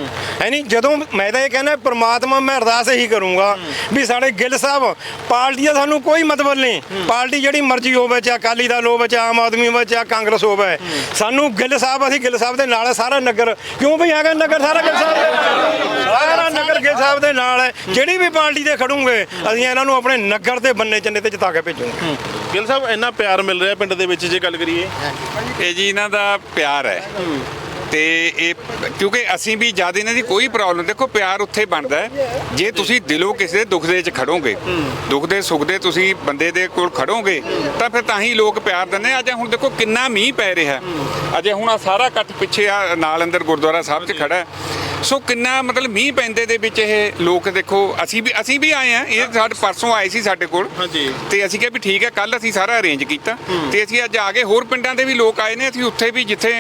ਹੈ ਨਹੀਂ ਜਦੋਂ ਮੈਂ ਤਾਂ ਇਹ ਕਹਿੰਦਾ ਪ੍ਰਮਾਤਮਾ ਮੈਂ ਅਰਦਾਸ ਇਹੀ ਕਰੂੰਗਾ ਵੀ ਸਾਡੇ ਗਿੱਲ ਸਾਹਿਬ ਪਾਰਟੀ ਦਾ ਸਾਨੂੰ ਕੋਈ ਮਤਲਬ ਨਹੀਂ। ਪਾਰਟੀ ਜਿਹੜੀ ਮਰਜ਼ੀ ਹੋਵੇ ਚਾਹੇ ਅਕਾਲੀ ਦਲ ਹੋਵੇ ਚਾਹੇ ਆਮ ਆਦਮੀ ਹੋਵੇ ਚਾਹੇ ਕਾਂਗਰਸ ਹੋਵੇ ਸਾਨੂੰ ਗਿੱਲ ਸਾਹਿਬ ਅਸੀਂ ਗਿੱਲ ਸਾਹਿਬ ਦੇ ਨਾਲ ਸਾਰਾ ਨਗਰ। ਕਿਉਂ ਵੀ ਹੈਗਾ ਨਗਰ ਸਾਰਾ ਗਿੱਲ ਸਾਹਿਬ ਦੇ ਸਾਰਾ ਨਗਰ ਗਿੱਲ ਸਾਹਿਬ ਦੇ ਨਾਲ ਹੈ। ਜਿਹੜੀ ਵੀ ਪਾਰਟੀ ਦੇ ਖੜੂਗੇ ਅਸੀਂ ਇਹਨਾਂ ਨੂੰ ਆਪਣੇ ਨਗਰ ਦੇ ਬੰਨੇ ਚੰਨੇ ਤੇ ਜਿਤਾ ਕੇ ਭੇਜੂਗੇ। ਗਿੱਲ ਸਾਹਿਬ ਇੰਨਾ ਪਿਆਰ ਮਿਲ ਰਿਹਾ ਪਿੰਡ ਦੇ ਵਿੱਚ ਜੇ ਗੱਲ ਕਰੀਏ। ਇਹ ਜੀ ਇਹਨਾਂ ਦਾ ਪਿਆਰ ਹੈ। ਤੇ ਇਹ ਕਿਉਂਕਿ ਅਸੀਂ ਵੀ ਜ਼ਿਆਦਾ ਇਹਨਾਂ ਦੀ ਕੋਈ ਪ੍ਰੋਬਲਮ ਦੇਖੋ ਪਿਆਰ ਉੱਥੇ ਬਣਦਾ ਹੈ। ਜੇ ਤੁਸੀਂ ਦਿਲੋਂ ਕਿਸੇ ਦੇ ਦੁੱਖ ਦੇ ਵਿੱਚ ਖੜੋਗੇ, ਦੁੱਖ ਦੇ, ਸੁੱਖ ਦੇ ਤੁਸੀਂ ਬੰਦੇ ਦੇ ਕੋਲ ਖੜੋਗੇ, ਤਾਂ ਫਿਰ ਤਾਂ ਹੀ ਲੋਕ ਪਿਆਰ ਦਿੰਦੇ ਆ। ਅੱਜ ਹੁਣ ਦੇਖੋ ਕਿੰਨਾ ਮੀਂਹ ਪੈ ਰਿਹਾ ਅਜੇ ਹੁਣ ਆ ਸਾਰਾ ਇਕੱਠ ਪਿੱਛੇ ਆ ਨਾਲ ਅੰਦਰ ਗੁਰਦੁਆਰਾ ਸਾਹਿਬ 'ਚ ਖੜਾ ਹੈ। ਸੋ ਕਿੰਨਾ ਮਤਲਬ ਮੀਂਹ ਪੈਂਦੇ ਦੇ ਵਿੱਚ ਇਹ ਲੋਕ ਦੇਖੋ ਅਸੀਂ ਵੀ ਅਸੀਂ ਵੀ ਆਏ ਆ ਇਹ ਸਾਡੇ ਪਰਸੋਂ ਆਏ ਸੀ ਸਾਡੇ ਕੋਲ। ਹਾਂਜੀ। ਤੇ ਅਸੀਂ ਕਿਹਾ ਵੀ ਠੀਕ ਹੈ ਕੱਲ ਅਸੀਂ ਸਾਰਾ ਅਰੇਂਜ ਕੀਤਾ। ਤੇ ਅਸੀਂ ਅੱਜ ਆ ਗਏ ਹੋਰ ਪਿੰਡਾਂ ਦੇ ਵੀ ਲੋਕ ਆਏ ਨੇ ਅਸੀਂ ਉੱਥੇ ਵੀ ਜਿੱਥੇ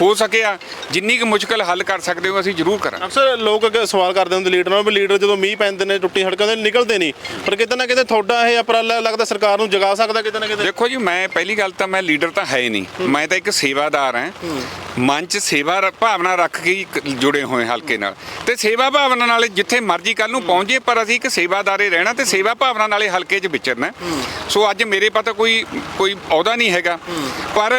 ਹੋ। ਸਕਿਆ ਜਿੰਨੀ ਕੁ ਮੁਸ਼ਕਲ ਹੱਲ ਕਰ ਸਕਦੇ ਹੋ ਅਸੀਂ ਜ਼ਰੂਰ ਕਰਾਂਗੇ। ਅਕਸਰ ਲੋਕ ਅੱਗੇ ਸਵਾਲ ਕਰਦੇ ਹੁੰਦੇ ਲੀਡਰ ਨਾਲ ਵੀ ਲੀਡਰ ਜਦੋਂ ਮੀਂਹ ਪੈਂਦੇ ਨੇ ਟੁੱਟੀ ਸੜਕਾਂ ਤੇ ਨਿਕਲਦੇ ਨਹੀਂ। ਪਰ ਕਿਤੇ ਨਾ ਕਿਤੇ ਤੁਹਾਡਾ ਇਹ ਉਪਰਾਲਾ ਲੱਗਦਾ ਸਰਕਾਰ ਨੂੰ ਜਗਾ ਸਕਦਾ ਕਿਤੇ ਨਾ ਕਿਤੇ। ਦੇਖੋ ਜੀ ਮੈਂ ਪਹਿਲੀ ਗੱਲ ਤਾਂ ਮੈਂ ਲੀਡਰ ਤਾਂ ਹੈ ਹੀ ਨਹੀਂ। ਮੈਂ ਤਾਂ ਇੱਕ ਸੇਵਾਦਾਰ ਹਾਂ। ਮਨ 'ਚ ਸੇਵਾ ਭਾਵਨਾ ਰੱਖ ਕੇ ਜੁੜੇ ਹੋਏ ਹਲਕੇ ਨਾਲ। ਤੇ ਸੇਵਾ ਭਾਵਨਾ ਨਾਲ ਜਿੱਥੇ ਮਰਜ਼ੀ ਕੱਲ ਨੂੰ ਪਹੁੰਚੇ ਪਰ ਅਸੀਂ ਇੱਕ ਸੇਵਾਦਾਰੇ ਰਹਿਣਾ ਤੇ ਸੇਵਾ ਭਾਵਨਾ ਨਾਲੇ ਹਲਕੇ 'ਚ ਵਿਚਰਨਾ ਸੋ ਅੱਜ ਮੇਰੇ ਪਤਾ ਕੋਈ ਕੋਈ ਅਹੁਦਾ ਨਹੀਂ ਹੈਗਾ। ਪਰ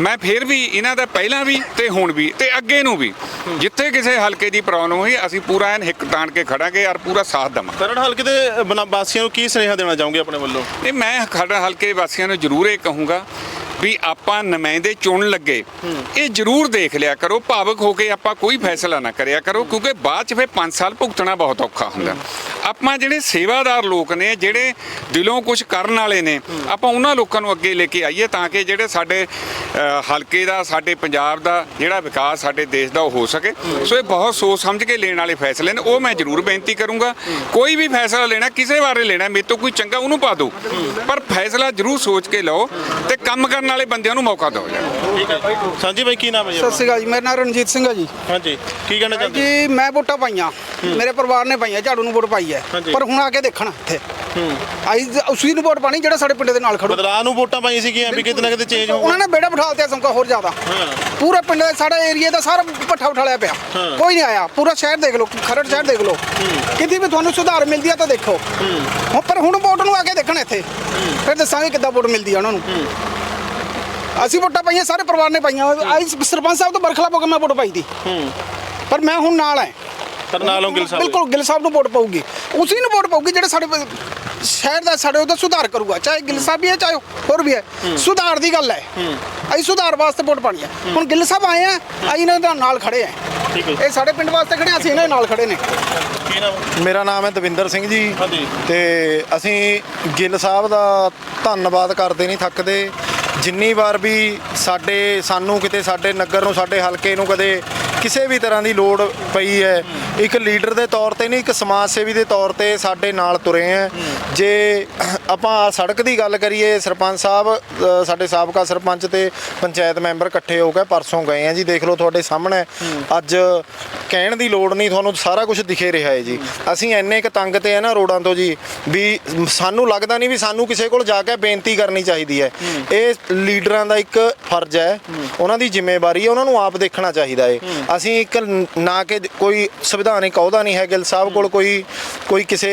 ਮੈਂ ਫੇਰ ਵੀ ਇਹਨਾਂ ਦਾ ਪਹਿਲਾਂ ਵੀ ਤੇ ਹੁਣ ਵੀ ਤੇ ਅੱਗੇ ਨੂੰ ਵੀ ਜਿੱਥੇ ਕਿਸੇ ਹਲਕੇ ਦੀ ਪ੍ਰੋਬਲਮ ਹੋਈ ਅਸੀਂ ਪੂਰਾ ਐਨ ਹਿੱਕ ਤਾਣ ਕੇ ਖੜਾਂਗੇ ਔਰ ਪੂਰਾ ਸਾਥ ਦੇਵਾਂਗੇ। ਖਰੜ ਹਲਕੇ ਦੇ ਵਾਸੀਆਂ ਨੂੰ ਕੀ ਸੁਨੇਹਾ ਦੇਣਾ ਚਾਹੋਗੇ ਆਪਣੇ ਵੱਲੋਂ? ਇਹ ਮੈਂ ਖੜਾ ਹਲਕੇ ਵਾਸੀਆਂ ਨੂੰ ਜ਼ਰੂਰ ਇਹ ਕਹੂੰਗਾ ਵੀ ਆਪਾਂ ਨੁਮਾਇੰਦੇ ਚੁਣ ਲੱਗੇ ਇਹ ਜ਼ਰੂਰ ਦੇਖ ਲਿਆ ਕਰੋ ਭਾਵਕ ਹੋ ਕੇ ਆਪਾਂ ਕੋਈ ਫੈਸਲਾ ਨਾ ਕਰਿਆ ਕਰੋ ਕਿਉਂਕਿ ਬਾਅਦ ਚ ਫਿਰ 5 ਸਾਲ ਭੁਗਤਣਾ ਬਹੁਤ ਔਖਾ ਹੁੰਦਾ। ਆਪਾਂ ਜਿਹੜੇ ਸੇਵਾਦਾਰ ਲੋਕ ਨੇ ਜਿਹੜੇ ਦਿਲੋਂ ਕੁਝ ਕਰਨ ਵਾਲੇ ਨੇ ਆਪਾਂ ਉਹਨਾਂ ਲੋਕਾਂ ਨੂੰ ਅੱਗੇ ਲੈ ਕੇ ਆਈਏ ਤਾਂ ਕਿ ਜਿਹੜੇ ਸਾਡੇ ਹਲਕੇ ਦਾ ਸਾਡੇ ਪੰਜਾਬ ਦਾ ਜਿਹੜਾ ਵਿਕਾਸ ਸਾਡੇ ਦੇਸ਼ ਦਾ ਉਹ ਹੋ ਸਕੇ। ਸੋ ਇਹ ਬਹੁਤ ਸੋਚ ਸਮਝ ਕੇ ਲੈਣ ਵਾਲੇ ਫੈਸਲੇ ਨੇ ਉਹ ਮੈਂ ਜ਼ਰੂਰ ਬੇਨਤੀ ਕਰੂੰਗਾ। ਕੋਈ ਵੀ ਫੈਸਲਾ ਲੈਣਾ ਕਿਸੇ ਬਾਰੇ ਲੈਣਾ ਮੇਰੇ ਤੋਂ ਕੋਈ ਚੰਗਾ ਉਹਨੂੰ ਪਾ ਦਿਓ। ਪਰ ਫੈਸਲਾ ਜ਼ਰੂਰ ਸੋਚ ਕੇ ਲਓ ਤੇ ਕੰਮ ਕਰਨ ਵਾਲੇ ਬੰਦਿਆਂ ਨੂੰ ਮੌਕਾ ਦਿਓ ਜੀ। ਠੀਕ ਹੈ। ਸਾਂਝੀ ਬਾਈ ਕੀ ਨਾਮ ਹੈ ਜੀ ਸਤਿ ਸ਼੍ਰੀ ਅਕਾਲ ਜੀ ਮੇਰਾ ਨਾਮ ਰਣਜੀਤ ਸਿੰਘ ਹੈ ਜੀ। ਹਾਂਜੀ ਕੀ ਕਹਿਣਾ ਚਾਹੁੰਦੇ ਜੀ ਮੈਂ ਵੋਟਾਂ ਪਾਈਆਂ। ਮੇਰੇ ਪਰਿਵਾਰ ਨੇ ਪਾਈਆਂ ਝਾੜੂ ਨੂੰ ਵੋਟ ਪਾਈ ਹੈ। ਪਰ ਹੁਣ ਆ ਕੇ ਦੇਖਣ ਇੱਥੇ। ਆਈ ਉਸੀ ਨੂੰ ਵੋਟ ਪਾਣੀ ਜਿਹੜਾ ਸਾਡੇ ਪਿੰਡ ਦੇ ਨਾਲ ਖੜੂ। ਬਦਲਾਅ ਨੂੰ ਵੋਟਾਂ ਪਾਈ ਸੀਗੀਆਂ ਵੀ ਕਿਤੇ ਨਾ ਕਿਤੇ ਚੇਂਜ ਹੋ ਉਹਨਾਂ ਨੇ ਬੇੜਾ ਬਿਠਾ ਦਿੱਤਾ ਸਮਕਾ ਹੋਰ ਜ਼ਿਆਦਾ। ਪੂਰੇ ਪਿੰਡ ਦੇ ਸਾਡੇ ਏਰੀਆ ਦਾ ਸਾਰਾ ਪੱਠਾ ਉਠਾਲਿਆ ਪਿਆ। ਕੋਈ ਨਹੀਂ ਆਇਆ। ਪੂਰਾ ਸ਼ਹਿਰ ਦੇਖ ਲਓ ਖਰੜ ਸ਼ਹਿਰ ਦੇਖ ਲਓ। ਕਿਤੇ ਵੀ ਤੁਹਾਨੂੰ ਸੁਧਾਰ ਮਿਲਦੀ ਆ ਤਾਂ ਦੇਖੋ। ਪਰ ਹੁਣ ਵੋਟ ਨੂੰ ਆ ਕੇ ਦੇਖਣ ਇੱਥੇ। ਫਿਰ ਦੱਸਾਂਗੇ ਕਿੱਦਾਂ ਵੋਟ ਮਿਲਦੀ ਆ ਉਹਨਾਂ ਨੂੰ। ਅਸੀਂ ਵੋਟਾਂ ਪਾਈਆਂ ਸਾਰੇ ਪਰਿਵਾਰ ਨੇ ਪਾਈਆਂ। ਆਈ ਸਰਪੰਚ ਸਾਹਿਬ ਤੋਂ ਬਰਖਲਾਫ ਹੋ ਕੇ ਮੈਂ ਵੋਟ ਪਾਈ ਦੀ। ਪਰ ਮੈਂ ਹੁਣ ਨਾਲ ਐ। ਕਰਨਾਲੋਂ ਗਿਲ ਸਾਹਿਬ। ਬਿਲਕੁਲ ਗਿੱਲ ਸਾਹਿਬ ਨੂੰ ਵੋਟ ਪਾਊਗੀ। ਉਸੇ ਨੂੰ ਵੋਟ ਪਾਊਗੀ ਜਿਹੜਾ ਸਾਡੇ ਪ- ਸ਼ਹਿਰ ਦਾ ਸਾਡੇ ਉਹਦਾ ਸੁਧਾਰ ਕਰੂਗਾ ਚਾਹੇ ਗਿੱਲ ਸਾਹਿਬ ਵੀ ਹੈ ਚਾਹੇ ਹੋਰ ਵੀ ਹੈ। ਸੁਧਾਰ ਦੀ ਗੱਲ ਹੈ। ਅਸੀਂ ਸੁਧਾਰ ਵਾਸਤੇ ਵੋਟ ਪਾਣੀ ਹੈ। ਹੁਣ ਗਿੱਲ ਸਾਹਿਬ ਆਏ ਆ ਅਸੀਂ ਇਹਨਾਂ ਦੇ ਨਾਲ ਖੜੇ ਆ। ਹੈ ਇਹ ਸਾਡੇ ਪਿੰਡ ਵਾਸਤੇ ਖੜੇ ਆ, ਅਸੀਂ ਇਹਨਾਂ ਦੇ ਨਾਲ ਖੜੇ ਨੇ। ਕੀ ਨਾਮ? ਮੇਰਾ ਨਾਮ ਹੈ ਦਵਿੰਦਰ ਸਿੰਘ ਜੀ। ਹਾਂਜੀ। ਤੇ ਅਸੀਂ ਗਿੱਲ ਸਾਹਿਬ ਦਾ ਧੰਨਵਾਦ ਕਰਦੇ ਨਹੀਂ ਥੱਕਦੇ। ਜਿੰਨੀ ਵਾਰ ਵੀ ਸਾਡੇ ਸਾਨੂੰ ਕਿਤੇ ਸਾਡੇ ਨਗਰ ਨੂੰ ਸਾਡੇ ਹਲਕੇ ਨੂੰ ਕਦੇ ਕਿਸੇ ਵੀ ਤਰ੍ਹਾਂ ਦੀ ਲੋੜ ਪਈ ਹੈ ਇੱਕ ਲੀਡਰ ਦੇ ਤੌਰ ਤੇ ਨਹੀਂ, ਇੱਕ ਸਮਾਜ ਸੇਵੀ ਦੇ ਤੌਰ ਤੇ ਸਾਡੇ ਨਾਲ ਤੁਰੇ ਹੈ ਜੇ ਆਪਾਂ ਸੜਕ ਦੀ ਗੱਲ ਕਰੀਏ, ਸਰਪੰਚ ਸਾਹਿਬ ਸਾਡੇ ਸਾਬਕਾ ਸਰਪੰਚ ਤੇ ਪੰਚਾਇਤ ਮੈਂਬਰ ਇਕੱਠੇ ਹੋ ਕੇ ਪਰਸੋਂ ਗਏ ਆ ਜੀ। ਦੇਖ ਲਓ ਤੁਹਾਡੇ ਸਾਹਮਣੇ, ਅੱਜ ਕਹਿਣ ਦੀ ਲੋੜ ਨਹੀਂ, ਤੁਹਾਨੂੰ ਸਾਰਾ ਕੁਝ ਦਿਖੇ ਰਿਹਾ ਹੈ ਜੀ। ਅਸੀਂ ਇੰਨੇ ਕ ਤੰਗ ਤੇ ਆ ਨਾ ਰੋਡਾਂ ਤੋਂ ਜੀ, ਵੀ ਸਾਨੂੰ ਲੱਗਦਾ ਨਹੀਂ ਵੀ ਸਾਨੂੰ ਕਿਸੇ ਕੋਲ ਜਾ ਕੇ ਬੇਨਤੀ ਕਰਨੀ ਚਾਹੀਦੀ ਹੈ। ਇਹ ਲੀਡਰਾਂ ਦਾ ਇੱਕ ਫਰਜ਼ ਹੈ। ਉਹਨਾਂ ਦੀ ਜ਼ਿੰਮੇਵਾਰੀ ਹੈ, ਉਹਨਾਂ ਨੂੰ ਆਪ ਦੇਖਣਾ ਚਾਹੀਦਾ ਹੈ। ਅਸੀਂ ਇੱਕ ਨਾ ਕਿ ਕੋਈ ਸੰਵਿਧਾਨਿਕ ਅਹੁਦਾ ਨਹੀਂ ਹੈ ਗਿੱਲ ਸਾਹਿਬ ਕੋਲ ਕੋਈ ਕੋਈ ਕਿਸੇ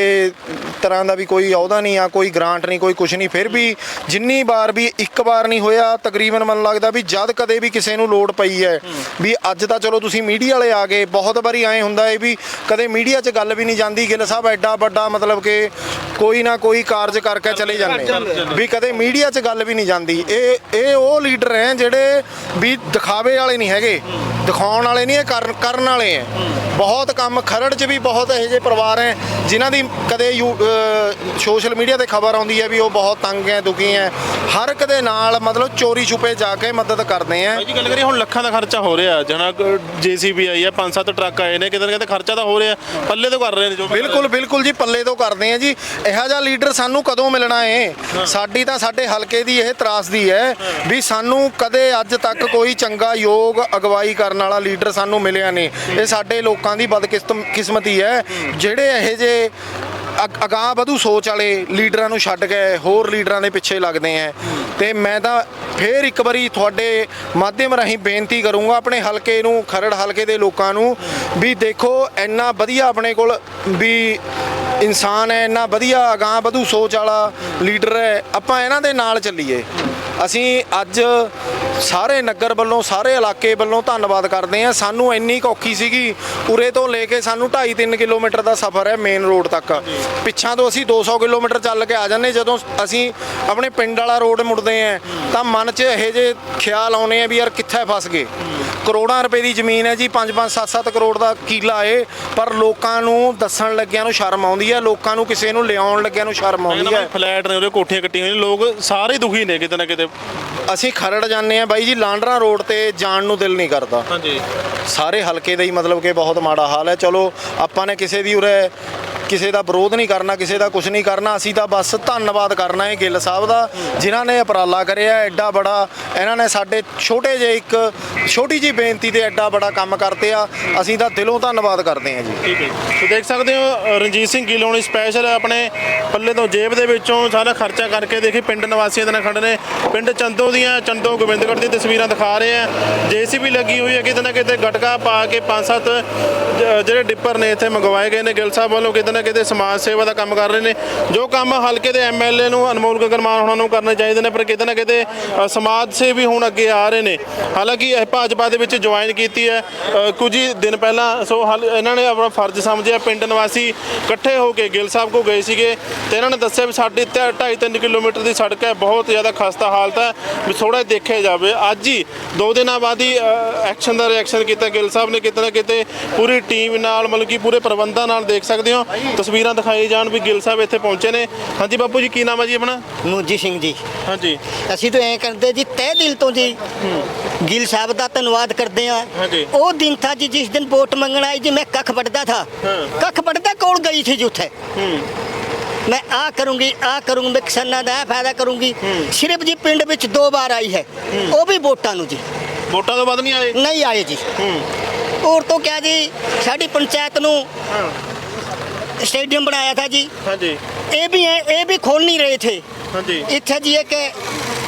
ਤਰ੍ਹਾਂ ਦਾ ਵੀ ਕੋਈ ਅਹੁਦਾ ਨਹੀਂ ਆ, ਕੋਈ ਗ੍ਰਾਂਟ ਨਹੀਂ, ਕੋਈ ਕੁਝ ਨਹੀਂ। ਫਿਰ ਵੀ ਜਿੰਨੀ ਵਾਰ ਵੀ ਇੱਕ ਵਾਰ ਨਹੀਂ ਹੋਇਆ, ਤਕਰੀਬਨ ਮੈਨੂੰ ਲੱਗਦਾ ਵੀ ਜਦ ਕਦੇ ਵੀ ਕਿਸੇ ਨੂੰ ਲੋੜ ਪਈ ਹੈ, ਵੀ ਅੱਜ ਤਾਂ ਚਲੋ ਤੁਸੀਂ ਮੀਡੀਆ ਵਾਲੇ ਆ ਗਏ। ਬਹੁਤ ਵਾਰੀ ਐ ਹੁੰਦਾ ਏ ਵੀ ਕਦੇ ਮੀਡੀਆ 'ਚ ਗੱਲ ਵੀ ਨਹੀਂ ਜਾਂਦੀ, ਗਿੱਲ ਸਾਹਿਬ ਐਡਾ ਵੱਡਾ ਮਤਲਬ ਕਿ ਕੋਈ ਨਾ ਕੋਈ ਕਾਰਜ ਕਰਕੇ ਚਲੇ ਜਾਂਦੇ ਵੀ ਕਦੇ ਮੀਡੀਆ 'ਚ ਗੱਲ ਵੀ ਨਹੀਂ ਜਾਂਦੀ। ਇਹ ਇਹ ਉਹ ਲੀਡਰ ਹੈ ਜਿਹੜੇ ਵੀ ਦਿਖਾਵੇ ਵਾਲੇ ਨਹੀਂ ਹੈਗੇ। ਦਿਖਾਉਣ ਵਾਲੇ ਨਹੀਂ, ਇਹ ਕਰਨ ਕਰਨ ਵਾਲੇ ਹੈ। ਬਹੁਤ ਕੰਮ ਖਰੜ 'ਚ ਵੀ ਬਹੁਤ ਇਹੋ ਜਿਹੇ ਪਰਿਵਾਰ ਹੈ ਜਿਨ੍ਹਾਂ ਦੀ ਕਦੇ ਸੋਸ਼ਲ ਮੀਡੀਆ ਤੇ ਖਬਰ ਆਉਂਦੀ ਹੈ ਵੀ ਉਹ ਬਹੁਤ ਤੰਗ ਹੈ ਦੁਖੀ ਹੈ। ਹਰ ਇੱਕ ਦੇ ਨਾਲ ਮਤਲਬ ਚੋਰੀ ਛੁਪੇ ਜਾ ਕੇ ਮਦਦ ਕਰਦੇ ਆ ਭਾਈ ਜੀ ਗੱਲ ਕਰੀਏ ਹੁਣ ਲੱਖਾਂ ਦਾ ਖਰਚਾ ਹੋ ਰਿਹਾ। ਜਣਾ ਜੀਸੀਬੀ ਆਈ ਹੈ ਪੰਜ ਸੱਤ ਟਰੱਕ ਆਏ ਨੇ ਕਿਤੇ ਨਾ ਕਿਤੇ ਖਰਚਾ ਤਾਂ ਹੋ ਰਿਹਾ। ਪੱਲੇ ਤੋਂ ਕਰ ਰਹੇ ਨੇ ਜੋ ਬਿਲਕੁਲ ਬਿਲਕੁਲ ਜੀ ਪੱਲੇ ਤੋਂ ਕਰਦੇ ਆ ਜੀ। ਇਹੋ ਜਿਹਾ ਲੀਡਰ ਸਾਨੂੰ ਕਦੋਂ ਮਿਲਣਾ ਏ? ਸਾਡੀ ਤਾਂ ਸਾਡੇ ਹਲਕੇ ਦੀ ਇਹ ਤਰਾਸਦੀ ਹੈ ਵੀ ਸਾਨੂੰ ਕਦੇ ਅੱਜ ਤੱਕ ਕੋਈ ਚੰਗਾ ਯੋਗ ਅਗਵਾਈ ਕਰਨ ਵਾਲਾ ਲੀਡਰ ਸਾਨੂੰ ਮਿਲਿਆ ਨਹੀਂ। ਇਹ ਸਾਡੇ ਲੋਕਾਂ ਦੀ ਕਿਸਮ ਬਦਕਿਸਮਤੀ ਹੈ ਜਿਹੜੇ ਇਹੋ ਜੇ ਅਗ- ਅਗਾਂਹ ਵਧੂ ਸੋਚ ਵਾਲੇ ਲੀਡਰਾਂ ਨੂੰ ਛੱਡ ਕੇ ਹੋਰ ਲੀਡਰਾਂ ਦੇ ਪਿੱਛੇ ਲੱਗਦੇ ਆ ਤੇ ਮੈਂ ਤਾਂ ਫੇਰ ਇੱਕ ਵਾਰੀ ਤੁਹਾਡੇ ਮਾਧਿਅਮ ਰਾਹੀਂ ਬੇਨਤੀ ਕਰੂੰਗਾ ਆਪਣੇ ਹਲਕੇ ਨੂੰ, ਖਰੜ ਹਲਕੇ ਦੇ ਲੋਕਾਂ ਨੂੰ, ਵੀ ਦੇਖੋ ਇੰਨਾ ਵਧੀਆ ਆਪਣੇ ਕੋਲ ਵੀ ਇਨਸਾਨ ਹੈ ਇੰਨਾ ਵਧੀਆ ਅਗਾਂਹ ਵਧੂ ਸੋਚ ਵਾਲਾ ਲੀਡਰ ਹੈ ਆਪਾਂ ਇਹਨਾਂ ਦੇ ਨਾਲ ਚੱਲੀਏ। ਅਸੀਂ ਅੱਜ ਸਾਰੇ ਨਗਰ ਵੱਲੋਂ ਸਾਰੇ ਇਲਾਕੇ ਵੱਲੋਂ ਧੰਨਵਾਦ ਕਰਦੇ ਹਾਂ। ਸਾਨੂੰ ਇੰਨੀ ਔਖੀ ਸੀਗੀ। ਉਰੇ ਤੋਂ ਲੈ ਕੇ ਸਾਨੂੰ 2.5 3 ਕਿਲੋਮੀਟਰ ਦਾ ਸਫ਼ਰ ਹੈ ਮੇਨ ਰੋਡ ਤੱਕ। ਪਿੱਛਾਂ ਤੋਂ ਅਸੀਂ 200 ਕਿਲੋਮੀਟਰ ਚੱਲ ਕੇ ਆ ਜਾਂਦੇ ਜਦੋਂ ਅਸੀਂ ਆਪਣੇ ਪਿੰਡ ਵਾਲਾ ਰੋਡ ਮੁੜਦੇ ਆਂ ਤਾਂ ਮਨ 'ਚ ਇਹੋ ਜਿਹੇ ਖਿਆਲ ਆਉਣੇ ਆ ਵੀ ਯਾਰ ਕਿੱਥੇ ਫਸ ਗਏ। ਕਰੋੜਾਂ ਰੁਪਏ ਦੀ ਜ਼ਮੀਨ ਹੈ ਜੀ 5-5 7-7 ਕਰੋੜ ਦਾ ਕੀਲਾ ਏ। ਪਰ ਲੋਕਾਂ ਨੂੰ ਦੱਸਣ ਲੱਗਿਆਂ ਨੂੰ ਸ਼ਰਮ ਆਉਂਦੀ ਹੈ। ਲੋਕਾਂ ਨੂੰ ਕਿਸੇ ਨੂੰ ਲਿਆਉਣ ਲੱਗਿਆਂ ਨੂੰ ਸ਼ਰਮ ਆਉਂਦੀ ਹੈ। ਫਲੈਟ ਨੇ ਉਹਦੇ ਕੋਠੀਆਂ ਕੱਟੀਆਂ ਹੋਈਆਂ ਨੇ। ਲੋਕ ਸਾਰੇ ਦੁਖੀ ਨੇ ਕਿਤੇ ਨਾ ਕਿਤੇ। ਅਸੀਂ ਖਰੜ ਜਾਂਦੇ ਆ ਬਾਈ ਜੀ ਲਾਂਡਰਾ ਰੋਡ ਤੇ ਜਾਣ ਨੂੰ ਦਿਲ ਨਹੀਂ ਕਰਦਾ। ਹਾਂਜੀ। ਸਾਰੇ ਹਲਕੇ ਦਾ ਹੀ ਮਤਲਬ ਕਿ ਬਹੁਤ ਮਾੜਾ ਹਾਲ ਹੈ। ਚਲੋ ਆਪਾਂ ਨੇ ਕਿਸੇ ਦੀ ਉਰੇ ਕਿਸੇ ਦਾ ਵਿਰੋਧ ਨਹੀਂ ਕਰਨਾ, ਕਿਸੇ ਦਾ ਕੁਝ ਨਹੀਂ ਕਰਨਾ, ਅਸੀਂ ਤਾਂ ਬਸ ਧੰਨਵਾਦ ਕਰਨਾ ਹੈ ਗਿੱਲ ਸਾਹਿਬ ਦਾ, ਜਿਨ੍ਹਾਂ ਨੇ ਉਪਰਾਲਾ ਕਰਿਆ, ਐਡਾ ਬੜਾ ਇਹਨਾਂ ਨੇ ਸਾਡੇ ਛੋਟੇ ਜਿਹੇ ਇੱਕ ਛੋਟੀ ਜੀ ਬੇਨਤੀ ਤੇ ਐਡਾ ਬੜਾ ਕੰਮ ਕਰਤੇ ਆ, ਅਸੀਂ ਤਾਂ ਦਿਲੋਂ ਧੰਨਵਾਦ ਕਰਦੇ ਹਾਂ ਜੀ। ਠੀਕ ਹੈ ਸੋ ਦੇਖ ਸਕਦੇ ਹੋ ਰਣਜੀਤ ਸਿੰਘ ਗਿੱਲ ਹੋਣੀ ਸਪੈਸ਼ਲ ਆਪਣੇ ਪੱਲੇ ਤੋਂ ਜੇਬ ਦੇ ਵਿੱਚੋਂ ਸਾਰਾ ਖਰਚਾ ਕਰਕੇ ਦੇਖੀ ਪਿੰਡ ਨਿਵਾਸੀਆਂ ਦੇ ਨਾਲ ਖੜੇ ਨੇ। ਪਿੰਡ ਚੰਦੋ ਦੀਆਂ, ਚੰਦੋ ਗੋਬਿੰਦਗੜ੍ਹ ਦੀਆਂ ਤਸਵੀਰਾਂ ਦਿਖਾ ਰਹੇ ਆ। ਜੇਸੀਬੀ ਲੱਗੀ ਹੋਈ ਹੈ, ਕਿਤੇ ਨਾ ਕਿਤੇ ਗਟਕਾ ਪਾ ਕੇ ਪੰਜ ਸੱਤ ਜ- ਜਿਹੜੇ ਡਿੱਪਰ ਨੇ ਇੱਥੇ ਮੰਗਵਾਏ ਗਏ ਨੇ ਗਿੱਲ ਸਾਹਿਬ ਵੱਲੋਂ, ਕਿਤੇ ਨਾ ਕਿਤੇ ਸਮਾਜ ਸੇਵਾ ਦਾ ਕੰਮ ਕਰ ਰਹੇ ਨੇ। ਜੋ ਕੰਮ ਹਲਕੇ ਦੇ ਐਮਐਲਏ ਨੂੰ, ਅਨਮੋਲ ਗਗਨ ਮਾਨ ਹੋਣਾ ਨੂੰ ਕਰਨੇ ਚਾਹੀਦੇ ਨੇ, ਪਰ ਕਿਤੇ ਨਾ ਕਿਤੇ ਸਮਾਜ ਸੇਵੀ ਹੁਣ ਅੱਗੇ ਆ ਰਹੇ ਨੇ। ਹਾਲਾਂਕਿ ਇਹ ਭਾਜਪਾ ਦੇ ਵਿੱਚ ਜੁਆਇਨ ਕੀਤੀ ਹੈ। ਕੁਝ ਹੀ ਦਿਨ ਪਹਿਲਾਂ, ਸੋ ਹਾਲ, ਇਹਨਾਂ ਨੇ ਆਪਣਾ ਫਰਜ਼ ਸਮਝਿਆ, ਪਿੰਡ ਨਿਵਾਸੀ ਇਕੱਠੇ ਹੋ ਕੇ ਗਿੱਲ ਸਾਹਿਬ ਕੋ ਗਏ ਸੀਗੇ ਤੇ ਇਹਨਾਂ ਨੇ ਦੱਸਿਆ ਵੀ ਸਾਡੀ 2.5 3 ਕਿਲੋਮੀਟਰ ਦੀ ਸੜਕ ਹੈ, ਬਹੁਤ ਜ਼ਿਆਦਾ ਖਸਤਾ ਹਾਲਤ ਹੈ। ਵੀ ਥੋੜਾ ਦੇਖਿਆ ਜਾਵੇ, ਅੱਜ ਹੀ ਦੋ ਦਿਨਾਂ ਬਾਅਦ ਹੀ ਐਕਸ਼ਨ ਦਾ ਰਿਐਕਸ਼ਨ ਕੀਤਾ। ਗਿੱਲ ਸਾਹਿਬ ਨੇ ਕਿਤੇ ਨਾ ਕਿਤੇ ਪੂਰੀ ਟੀਮ ਨਾਲ, ਮਤਲਬ ਕਿ ਪੂਰੇ ਪ੍ਰਬੰਧਾਂ ਨਾਲ ਦੇਖ ਸਕਦੇ ਹੋ। ਤਸਵੀਰਾਂ ਦਿਖਾਈ ਜਾਣ ਵੀ ਗਿੱਲ ਸਾਹਿਬ ਇੱਥੇ ਪਹੁੰਚੇ ਨੇ। ਹਾਂਜੀ ਬਾਪੂ ਜੀ ਕੀ ਨਾਮ ਹੈ ਜੀ ਆਪਣਾ? ਮੋਜੀ ਸਿੰਘ ਜੀ। ਹਾਂਜੀ। ਅਸੀਂ ਤਾਂ ਐਂ ਕਰਦੇ ਜੀ ਤਹਿ ਦਿਲ ਤੋਂ ਜੀ ਗਿੱਲ ਸਾਹਿਬ ਦਾ ਧੰਨਵਾਦ ਕਰਦੇ ਆ ਹਾਂਜੀ। ਉਹ ਦਿਨ ਥਾ ਜੀ ਜਿਸ ਦਿਨ ਵੋਟ ਮੰਗਣ ਆਈ ਜੀ ਮੈਂ ਕੱਖ ਵੱਢਦਾ ਥਾ। ਹਾਂ। ਕੱਖ ਵੱਢਦਾ ਕੋਲ ਗਈ ਥੀ ਜੀ ਉੱਥੇ? ਮੈਂ ਆ ਕਰੂੰਗੀ ਆ ਕਰੂੰਗੀ ਮੈਂ ਕਿਸਾਨਾਂ ਦਾ ਇਹ ਫਾਇਦਾ ਕਰੂੰਗੀ। ਸਿਰਫ ਜੀ ਪਿੰਡ ਵਿੱਚ ਦੋ ਵਾਰ ਆਈ ਹੈ। ਉਹ ਵੀ ਵੋਟਾਂ ਨੂੰ ਜੀ। ਵੋਟਾਂ ਤੋਂ ਬਾਅਦ ਨਹੀਂ ਆਏ? ਨਹੀਂ ਆਏ ਜੀ। ਹੋਰ ਤੋਂ ਕਿਆ ਜੀ ਸਾਡੀ ਪੰਚਾਇਤ ਨੂੰ स्टेडियम बनाया था जी ਹਾਂਜੀ ये भी है ये भी खोल नहीं रहे थे ਹਾਂਜੀ इतना जी है कि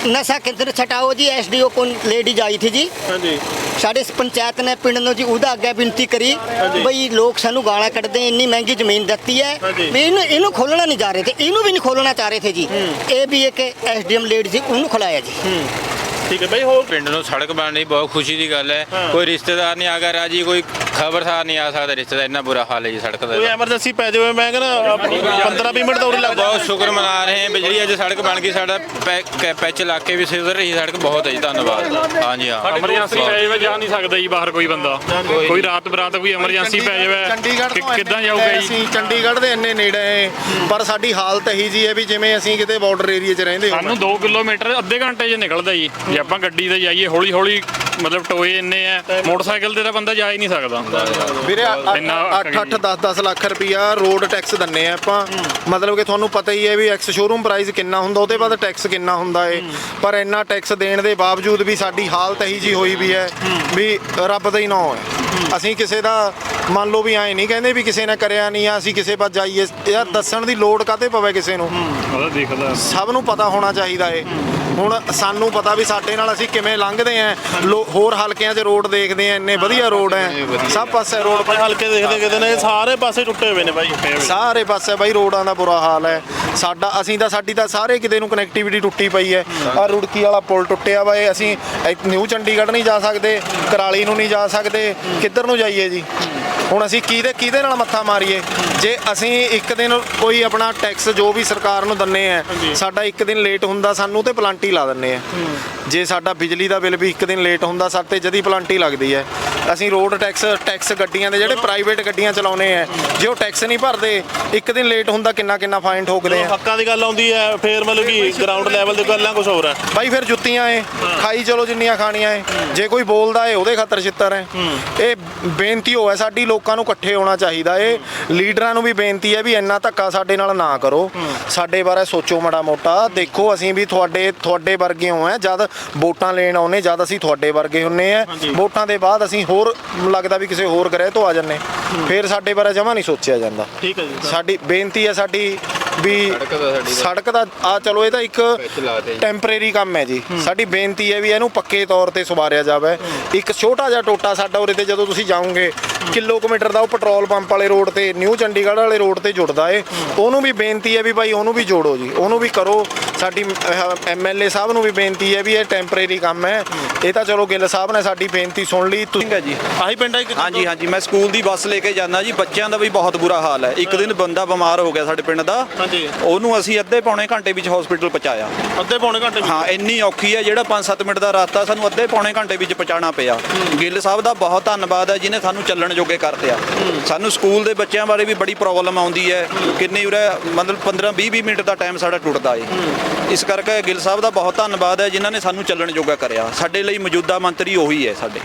नशा केंद्र छटाओ जी एसडीओ को लेडीज आई थी जी ਹਾਂਜੀ ਸਾਡੇ ਪੰਚਾਇਤ ਨੇ ਪਿੰਡ ਨੂੰ ਜੀ ਉਹਦਾ ਅੱਗੇ ਬੇਨਤੀ ਕਰੀ ਹਾਂਜੀ। ਬਈ ਲੋਕ ਸਾਨੂੰ ਗਾਲਾਂ ਕੱਢਦੇ ਇੰਨੀ ਮਹਿੰਗੀ ਜ਼ਮੀਨ ਦਿੱਤੀ ਹੈ ਹਾਂਜੀ। ਵੀ ਇਹਨੂੰ ਇਹਨੂੰ ਖੋਲਣਾ ਨਹੀਂ ਜਾ ਰਹੇ ਤੇ ਇਹਨੂੰ ਵੀ ਨਹੀਂ ਖੋਲਣਾ ਚਾਹ ਰਹੇ ਥੇ ਜੀ ਇਹ ਵੀ ਇੱਕ ਐਸਡੀਐਮ ਲੇਡੀ ਸੀ ਉਹਨੂੰ ਖੁਲਾਇਆ ਜੀ ਠੀਕ ਹੈ ਬਾਈ ਹੋਰ ਪਿੰਡ ਨੂੰ ਸੜਕ ਬਣਨੀ ਬਹੁਤ ਖੁਸ਼ੀ ਦੀ ਗੱਲ ਹੈ ਹਾਂ। ਕੋਈ ਰਿਸ਼ਤੇਦਾਰ ਨਹੀਂ ਆ ਗਿਆ ਰਾਜੀ ਕੋਈ ਖਬਰਸਾਰ ਨਹੀਂ ਆ ਸਕਦਾ ਰਿਸ਼ਤੇਦਾਰ ਇੰਨਾ ਬੁਰਾ ਹਾਲ ਹੈ ਜੀ ਸੜਕ ਕੋਈ ਦਾ ਐਮਰਜੈਂਸੀ ਪੈ ਜਾਵੇ ਮੈਂ ਕਹਿੰਦਾ 15 20 ਮਿੰਟ ਦੌੜੀ ਲੱਗ ਬਹੁਤ ਸ਼ੁਕਰ ਮਨਾ ਰਹੇ ਹਾਂ ਬਿਜਲੀ ਅੱਜ ਸੜਕ ਬਣ ਗਈ ਸਾਡਾ ਪੈਚ ਲਾ ਕੇ ਵੀ ਸੁਧਰ ਰਹੀ ਸੜਕ ਬਹੁਤ ਹੈ ਜੀ ਧੰਨਵਾਦ। ਹਾਂਜੀ ਹਾਂ। ਐਮਰਜੈਂਸੀ ਪੈ ਜਾਵੇ ਜਾ ਨਹੀਂ ਸਕਦਾ ਜੀ ਬਾਹਰ ਕੋਈ ਬੰਦਾ। ਕੋਈ ਰਾਤ ਬਰਾਤ ਕੋਈ ਐਮਰਜੈਂਸੀ ਪੈ ਜਾਵੇ ਤੋਂ ਕਿੱਦਾਂ ਜਾਊਗਾ ਜੀ? ਅਸੀਂ ਚੰਡੀਗੜ੍ਹ ਦੇ ਇੰਨੇ ਨੇੜੇ ਹੈ, ਪਰ ਸਾਡੀ ਹਾਲਤ ਇਹੀ ਜੀ ਹੈ ਵੀ ਜਿਵੇਂ ਅਸੀਂ ਕਿਤੇ ਬਾਰਡਰ ਏਰੀਆ 'ਚ ਰਹਿੰਦੇ ਹਾਂ ਸਾਨੂੰ 2 ਕਿਲੋਮੀਟਰ ਅੱਧੇ ਘੰਟੇ 'ਚ ਨਿਕਲਦਾ ਜੀ। ਜੇ ਆਪਾਂ ਗੱਡੀ ਤੇ ਜਾਈਏ ਹੌਲੀ ਹੌਲੀ ਮਤਲਬ ਟੋਏ ਇੰਨੇ ਆ ਮੋਟਰਸਾਈਕਲ ਤੇ ਤਾਂ ਬੰਦਾ ਜਾ ਹੀ ਨਹੀਂ ਸਕਦਾ। ਵੀਰੇ ਇੰਨਾ 8 8 10 10 ਲੱਖ ਰੁਪਿਆ ਰੋਡ ਟੈਕਸ ਦਿੰਨੇ ਆ ਆਪਾਂ। ਮਤਲਬ ਕਿ ਤੁਹਾਨੂੰ ਪਤਾ ਹੀ ਹੈ ਵੀ ਐਕਸ ਸ਼ੋਰੂਮ ਪ੍ਰਾਈਸ ਕਿੰਨਾ ਹੁੰਦਾ ਉਹਦੇ ਬਾਅਦ ਟੈਕਸ ਕਿੰਨਾ ਹੁੰਦਾ ਏ। ਪਰ ਇੰਨਾ ਟੈਕਸ ਦੇਣ ਦੇ ਬਾਵਜੂਦ ਵੀ ਸਾਡੀ ਹਾਲਤ ਇਹੀ ਜੀ ਹੋਈ ਵੀ ਹੈ ਵੀ ਰੱਬ ਦਾ ਹੀ ਨਾਂ ਹੈ। ਅਸੀਂ ਕਿਸੇ ਦਾ ਮੰਨ ਲਓ ਵੀ ਐ ਨਹੀਂ ਕਹਿੰਦੇ ਵੀ ਕਿਸੇ ਨੇ ਕਰਿਆ ਨਹੀਂ ਆ ਅਸੀਂ ਕਿਸੇ ਪਾਸ ਜਾਈਏ। ਯਾਰ ਦੱਸਣ ਦੀ ਲੋੜ ਕਾਤੇ ਪਵੇ ਕਿਸੇ ਨੂੰ? ਉਹਦਾ ਦੇਖਦਾ ਸਭ ਨੂੰ ਪਤਾ ਹੋਣਾ ਚਾਹੀਦਾ ਏ। ਹੁਣ ਸਾਨੂੰ ਪਤਾ ਵੀ ਸਾਡੇ ਨਾਲ ਅਸੀਂ ਕਿਵੇਂ ਲੰਘਦੇ ਆਂ। ਹੋਰ ਹਲਕਿਆਂ 'ਚ ਰੋਡ ਦੇਖਦੇ ਆਂ ਇੰਨੇ ਵਧੀਆ ਰੋਡ ਐ ਸਭ ਪਾਸੇ ਰੋਡ ਆਪਣੇ ਹਲਕੇ ਦੇਖਦੇ ਕਿਤੇ ਨੇ ਸਾਰੇ ਪਾਸੇ ਟੁੱਟੇ ਹੋਏ ਨੇ ਬਾਈ ਸਾਰੇ ਪਾਸੇ ਬਾਈ ਰੋਡਾਂ ਦਾ ਬੁਰਾ ਹਾਲ ਹੈ। ਸਾਡਾ ਅਸੀਂ ਤਾਂ ਸਾਡੀ ਤਾਂ ਸਾਰੇ ਕਿਤੇ ਨੂੰ ਕਨੈਕਟੀਵਿਟੀ ਟੁੱਟੀ ਪਈ ਹੈ। ਆ ਰੁੜਕੀ ਵਾਲਾ ਪੁਲ ਟੁੱਟਿਆ ਵਾ ਇਹ ਅਸੀਂ ਨਿਊ ਚੰਡੀਗੜ੍ਹ ਨਹੀਂ ਜਾ ਸਕਦੇ ਕਰਾਲੀ ਨੂੰ ਨਹੀਂ ਜਾ ਸਕਦੇ। ਕਿੱਧਰ ਨੂੰ ਜਾਈਏ ਜੀ? ਹੁਣ ਅਸੀਂ ਕਿਹਦੇ ਕਿਹਦੇ ਨਾਲ ਮੱਥਾ ਮਾਰੀਏ? ਜੇ ਅਸੀਂ ਇੱਕ ਦਿਨ ਕੋਈ ਆਪਣਾ ਟੈਕਸ ਜੋ ਵੀ ਸਰਕਾਰ ਨੂੰ ਦਿੰਨੇ ਆ ਸਾਡਾ ਇੱਕ ਦਿਨ ਲੇਟ ਹੁੰਦਾ ਸਾਨੂੰ ਤੇ ਪਲਾਂਟੀ ਲਾ ਦਿੰਨੇ ਆ। ਜੇ ਸਾਡਾ ਬਿਜਲੀ ਦਾ ਬਿੱਲ ਵੀ ਇੱਕ ਦਿਨ ਲੇਟ ਹੁੰਦਾ ਸਾਡੇ ਤੇ ਜਦੀ ਪਲਾਂਟੀ ਲੱਗਦੀ ਹੈ। ਅਸੀਂ ਰੋਡ ਟੈਕਸ ਟੈਕਸ ਗੱਡੀਆਂ ਦੇ ਜਿਹੜੇ ਪ੍ਰਾਈਵੇਟ ਗੱਡੀਆਂ ਚਲਾਉਨੇ ਆ ਜੇ ਉਹ ਟੈਕਸ ਨਹੀਂ ਭਰਦੇ ਇੱਕ ਦਿਨ ਲੇਟ ਹੁੰਦਾ ਕਿੰਨਾ ਕਿੰਨਾ ਫਾਈਨ ਠੋਕਦੇ ਆ। ਹੱਕਾਂ ਦੀ ਗੱਲ ਆਉਂਦੀ ਹੈ ਫੇਰ ਮਤਲਬ ਕਿ ਗਰਾਊਂਡ ਲੈਵਲ ਤੇ ਗੱਲਾਂ ਕੁਝ ਹੋਰ ਹੈ। ਬਾਈ ਫਿਰ ਜੁੱਤੀਆਂ ਏ। ਖਾਈ ਚਲੋ ਜਿੰਨੀਆਂ ਖਾਣੀਆਂ ਏ। ਜੇ ਕੋਈ ਬੋਲਦਾ ਏ ਉਹਦੇ ਖਾਤਰ ਛਿੱਤਰ ਏ। ਇਹ ਬੇਨਤੀ ਹੋਇਆ ਸਾਡੀ ਲੋਕਾਂ ਨੂੰ ਇਕੱਠੇ ਹੋਣਾ ਚਾਹੀਦਾ। ਏ ਲੀਡਰਾਂ ਨੂੰ ਵੀ ਬੇਨਤੀ ਹੈ ਵੀ ਇੰਨਾ ਧੱਕਾ ਸਾਡੇ ਨਾਲ ਨਾ ਕਰੋ। ਸਾਡੇ ਬਾਰੇ ਸੋਚੋ ਮਾੜਾ ਮੋਟਾ। ਦੇਖੋ ਅਸੀਂ ਵੀ ਤੁਹਾਡੇ ਤੁਹਾਡੇ ਵਰਗੇ ਹੋ। ਆ ਜਦ ਵੋਟਾਂ ਲੈਣ ਆਉਨੇ ਜਦ ਅਸੀਂ ਤੁਹਾਡੇ ਵਰਗੇ ਹੁੰਨੇ ਆ ਵੋਟਾਂ ਦੇ ਬਾਅਦ ਅਸੀਂ ਹੋਰ ਲੱਗਦਾ ਵੀ ਕਿਸੇ ਹੋਰ ਗ੍ਰਹਿ ਤੋਂ ਆ ਜੰਨੇ ਫਿਰ ਸਾਡੇ ਬਾਰੇ ਜਮਾ ਨਹੀਂ ਸੋਚਿਆ ਜਾਂਦਾ। ਠੀਕ ਹੈ ਜੀ। ਸਾਡੀ ਬੇਨਤੀ ਹੈ ਸਾਡੀ ਵੀ ਸੜਕ ਦਾ ਆ ਚਲੋ ਇਹ ਤਾਂ ਇੱਕ ਟੈਂਪਰੇਰੀ ਕੰਮ ਹੈ ਜੀ। ਸਾਡੀ ਬੇਨਤੀ ਹੈ ਵੀ ਇਹਨੂੰ ਪੱਕੇ ਤੌਰ ਤੇ ਸਵਾਰਿਆ ਜਾਵੇ। ਇੱਕ ਛੋਟਾ ਜਿਹਾ ਟੋਟਾ ਸਾਡਾ ਉਰੇ ਤੇ ਜਦੋਂ ਤੁਸੀਂ ਜਾਓਗੇ ਕਿਲੋਮੀਟਰ ਦਾ ਉਹ ਪੈਟਰੋਲ ਪੰਪ ਵਾਲੇ ਰੋਡ ਤੇ ਨਿਊ ਚੰਡੀਗੜ੍ਹ ਵਾਲੇ ਰੋਡ ਤੇ ਜੁੜਦਾ ਏ। ਉਹਨੂੰ ਵੀ ਬੇਨਤੀ ਹੈ ਵੀ ਭਾਈ ਉਹਨੂੰ ਵੀ ਜੋੜੋ ਜੀ। ਉਹਨੂੰ ਵੀ ਕਰੋ। ਸਾਡੀ ਐਮਐਲਏ ਸਾਹਿਬ ਨੂੰ ਵੀ ਬੇਨਤੀ ਹੈ ਵੀ ਇਹ ਟੈਂਪਰੇਰੀ ਕੰਮ ਹੈ। ਇਹ ਤਾਂ ਚਲੋ ਗਿੱਲ ਸਾਹਿਬ ਨੇ ਸਾਡੀ ਬੇਨਤੀ ਸੁਣ ਲਈ। ਤੁਸੀਂ ਹੈ ਜੀ। ਆਹੀ ਪਿੰਡ ਹੈ ਕਿ ਹਾਂਜੀ ਹਾਂਜੀ। ਮੈਂ ਸਕੂਲ ਦੀ ਬੱਸ ਲੈ ਕੇ ਜਾਂਦਾ ਜੀ। ਬੱਚਿਆਂ ਦਾ ਵੀ ਬਹੁਤ ਬੁਰਾ ਹਾਲ ਹੈ। ਇੱਕ ਦਿਨ ਬੰਦਾ ਬਿਮਾਰ ਹੋ ਗਿਆ ਸਾਡੇ ਪਿੰਡ ਦਾ। ਹਾਂਜੀ। ਉਹਨੂੰ ਅਸੀਂ ਅੱਧੇ ਪੌਣੇ ਘੰਟੇ ਵਿੱਚ ਹਸਪੀਟਲ ਪਹੁੰਚਾਇਆ। ਅੱਧੇ ਪੌਣੇ ਘੰਟੇ ਵਿੱਚ। ਹਾਂ ਇੰਨੀ ਔਖੀ ਹੈ ਜਿਹੜਾ 5-7 ਮਿੰਟ ਦਾ ਰਸਤਾ ਸਾਨੂੰ ਅੱਧੇ ਪੌਣੇ ਘੰਟੇ ਵਿੱਚ ਪਹੁੰਚਾਉਣਾ ਪਿਆ। ਗਿੱਲ ਸਾਹਿਬ ਦਾ ਬਹੁਤ ਧੰਨਵਾਦ ਹੈ ਜਿਨੇ ਸਾਨੂੰ ਚੱਲਣ ਜੋਗੇ ਕਰਤਿਆ ਸਾਨੂੰ ਸਕੂਲ ਦੇ ਬੱਚਿਆਂ ਬਾਰੇ ਵੀ ਬੜੀ ਪ੍ਰੋਬਲਮ ਆਉਂਦੀ ਹੈ। ਕਿੰਨੀ ਉਰੇ ਮਤਲਬ 15-20 ਮਿੰਟ ਦਾ ਟਾਈਮ ਸਾਡਾ ਟੁੱਟਦਾ ਏ। ਇਸ ਕਰਕੇ ਗਿੱਲ ਸਾਹਿਬ ਦਾ ਬਹੁਤ ਧੰਨਵਾਦ ਹੈ ਜਿਨ੍ਹਾਂ ਨੇ ਸਾਨੂੰ ਚੱਲਣ ਜੋਗਾ ਕਰਿਆ। ਸਾਡੇ ਲਈ ਮੌਜੂਦਾ ਮੰਤਰੀ ਉਹੀ ਹੈ ਸਾਡੇ।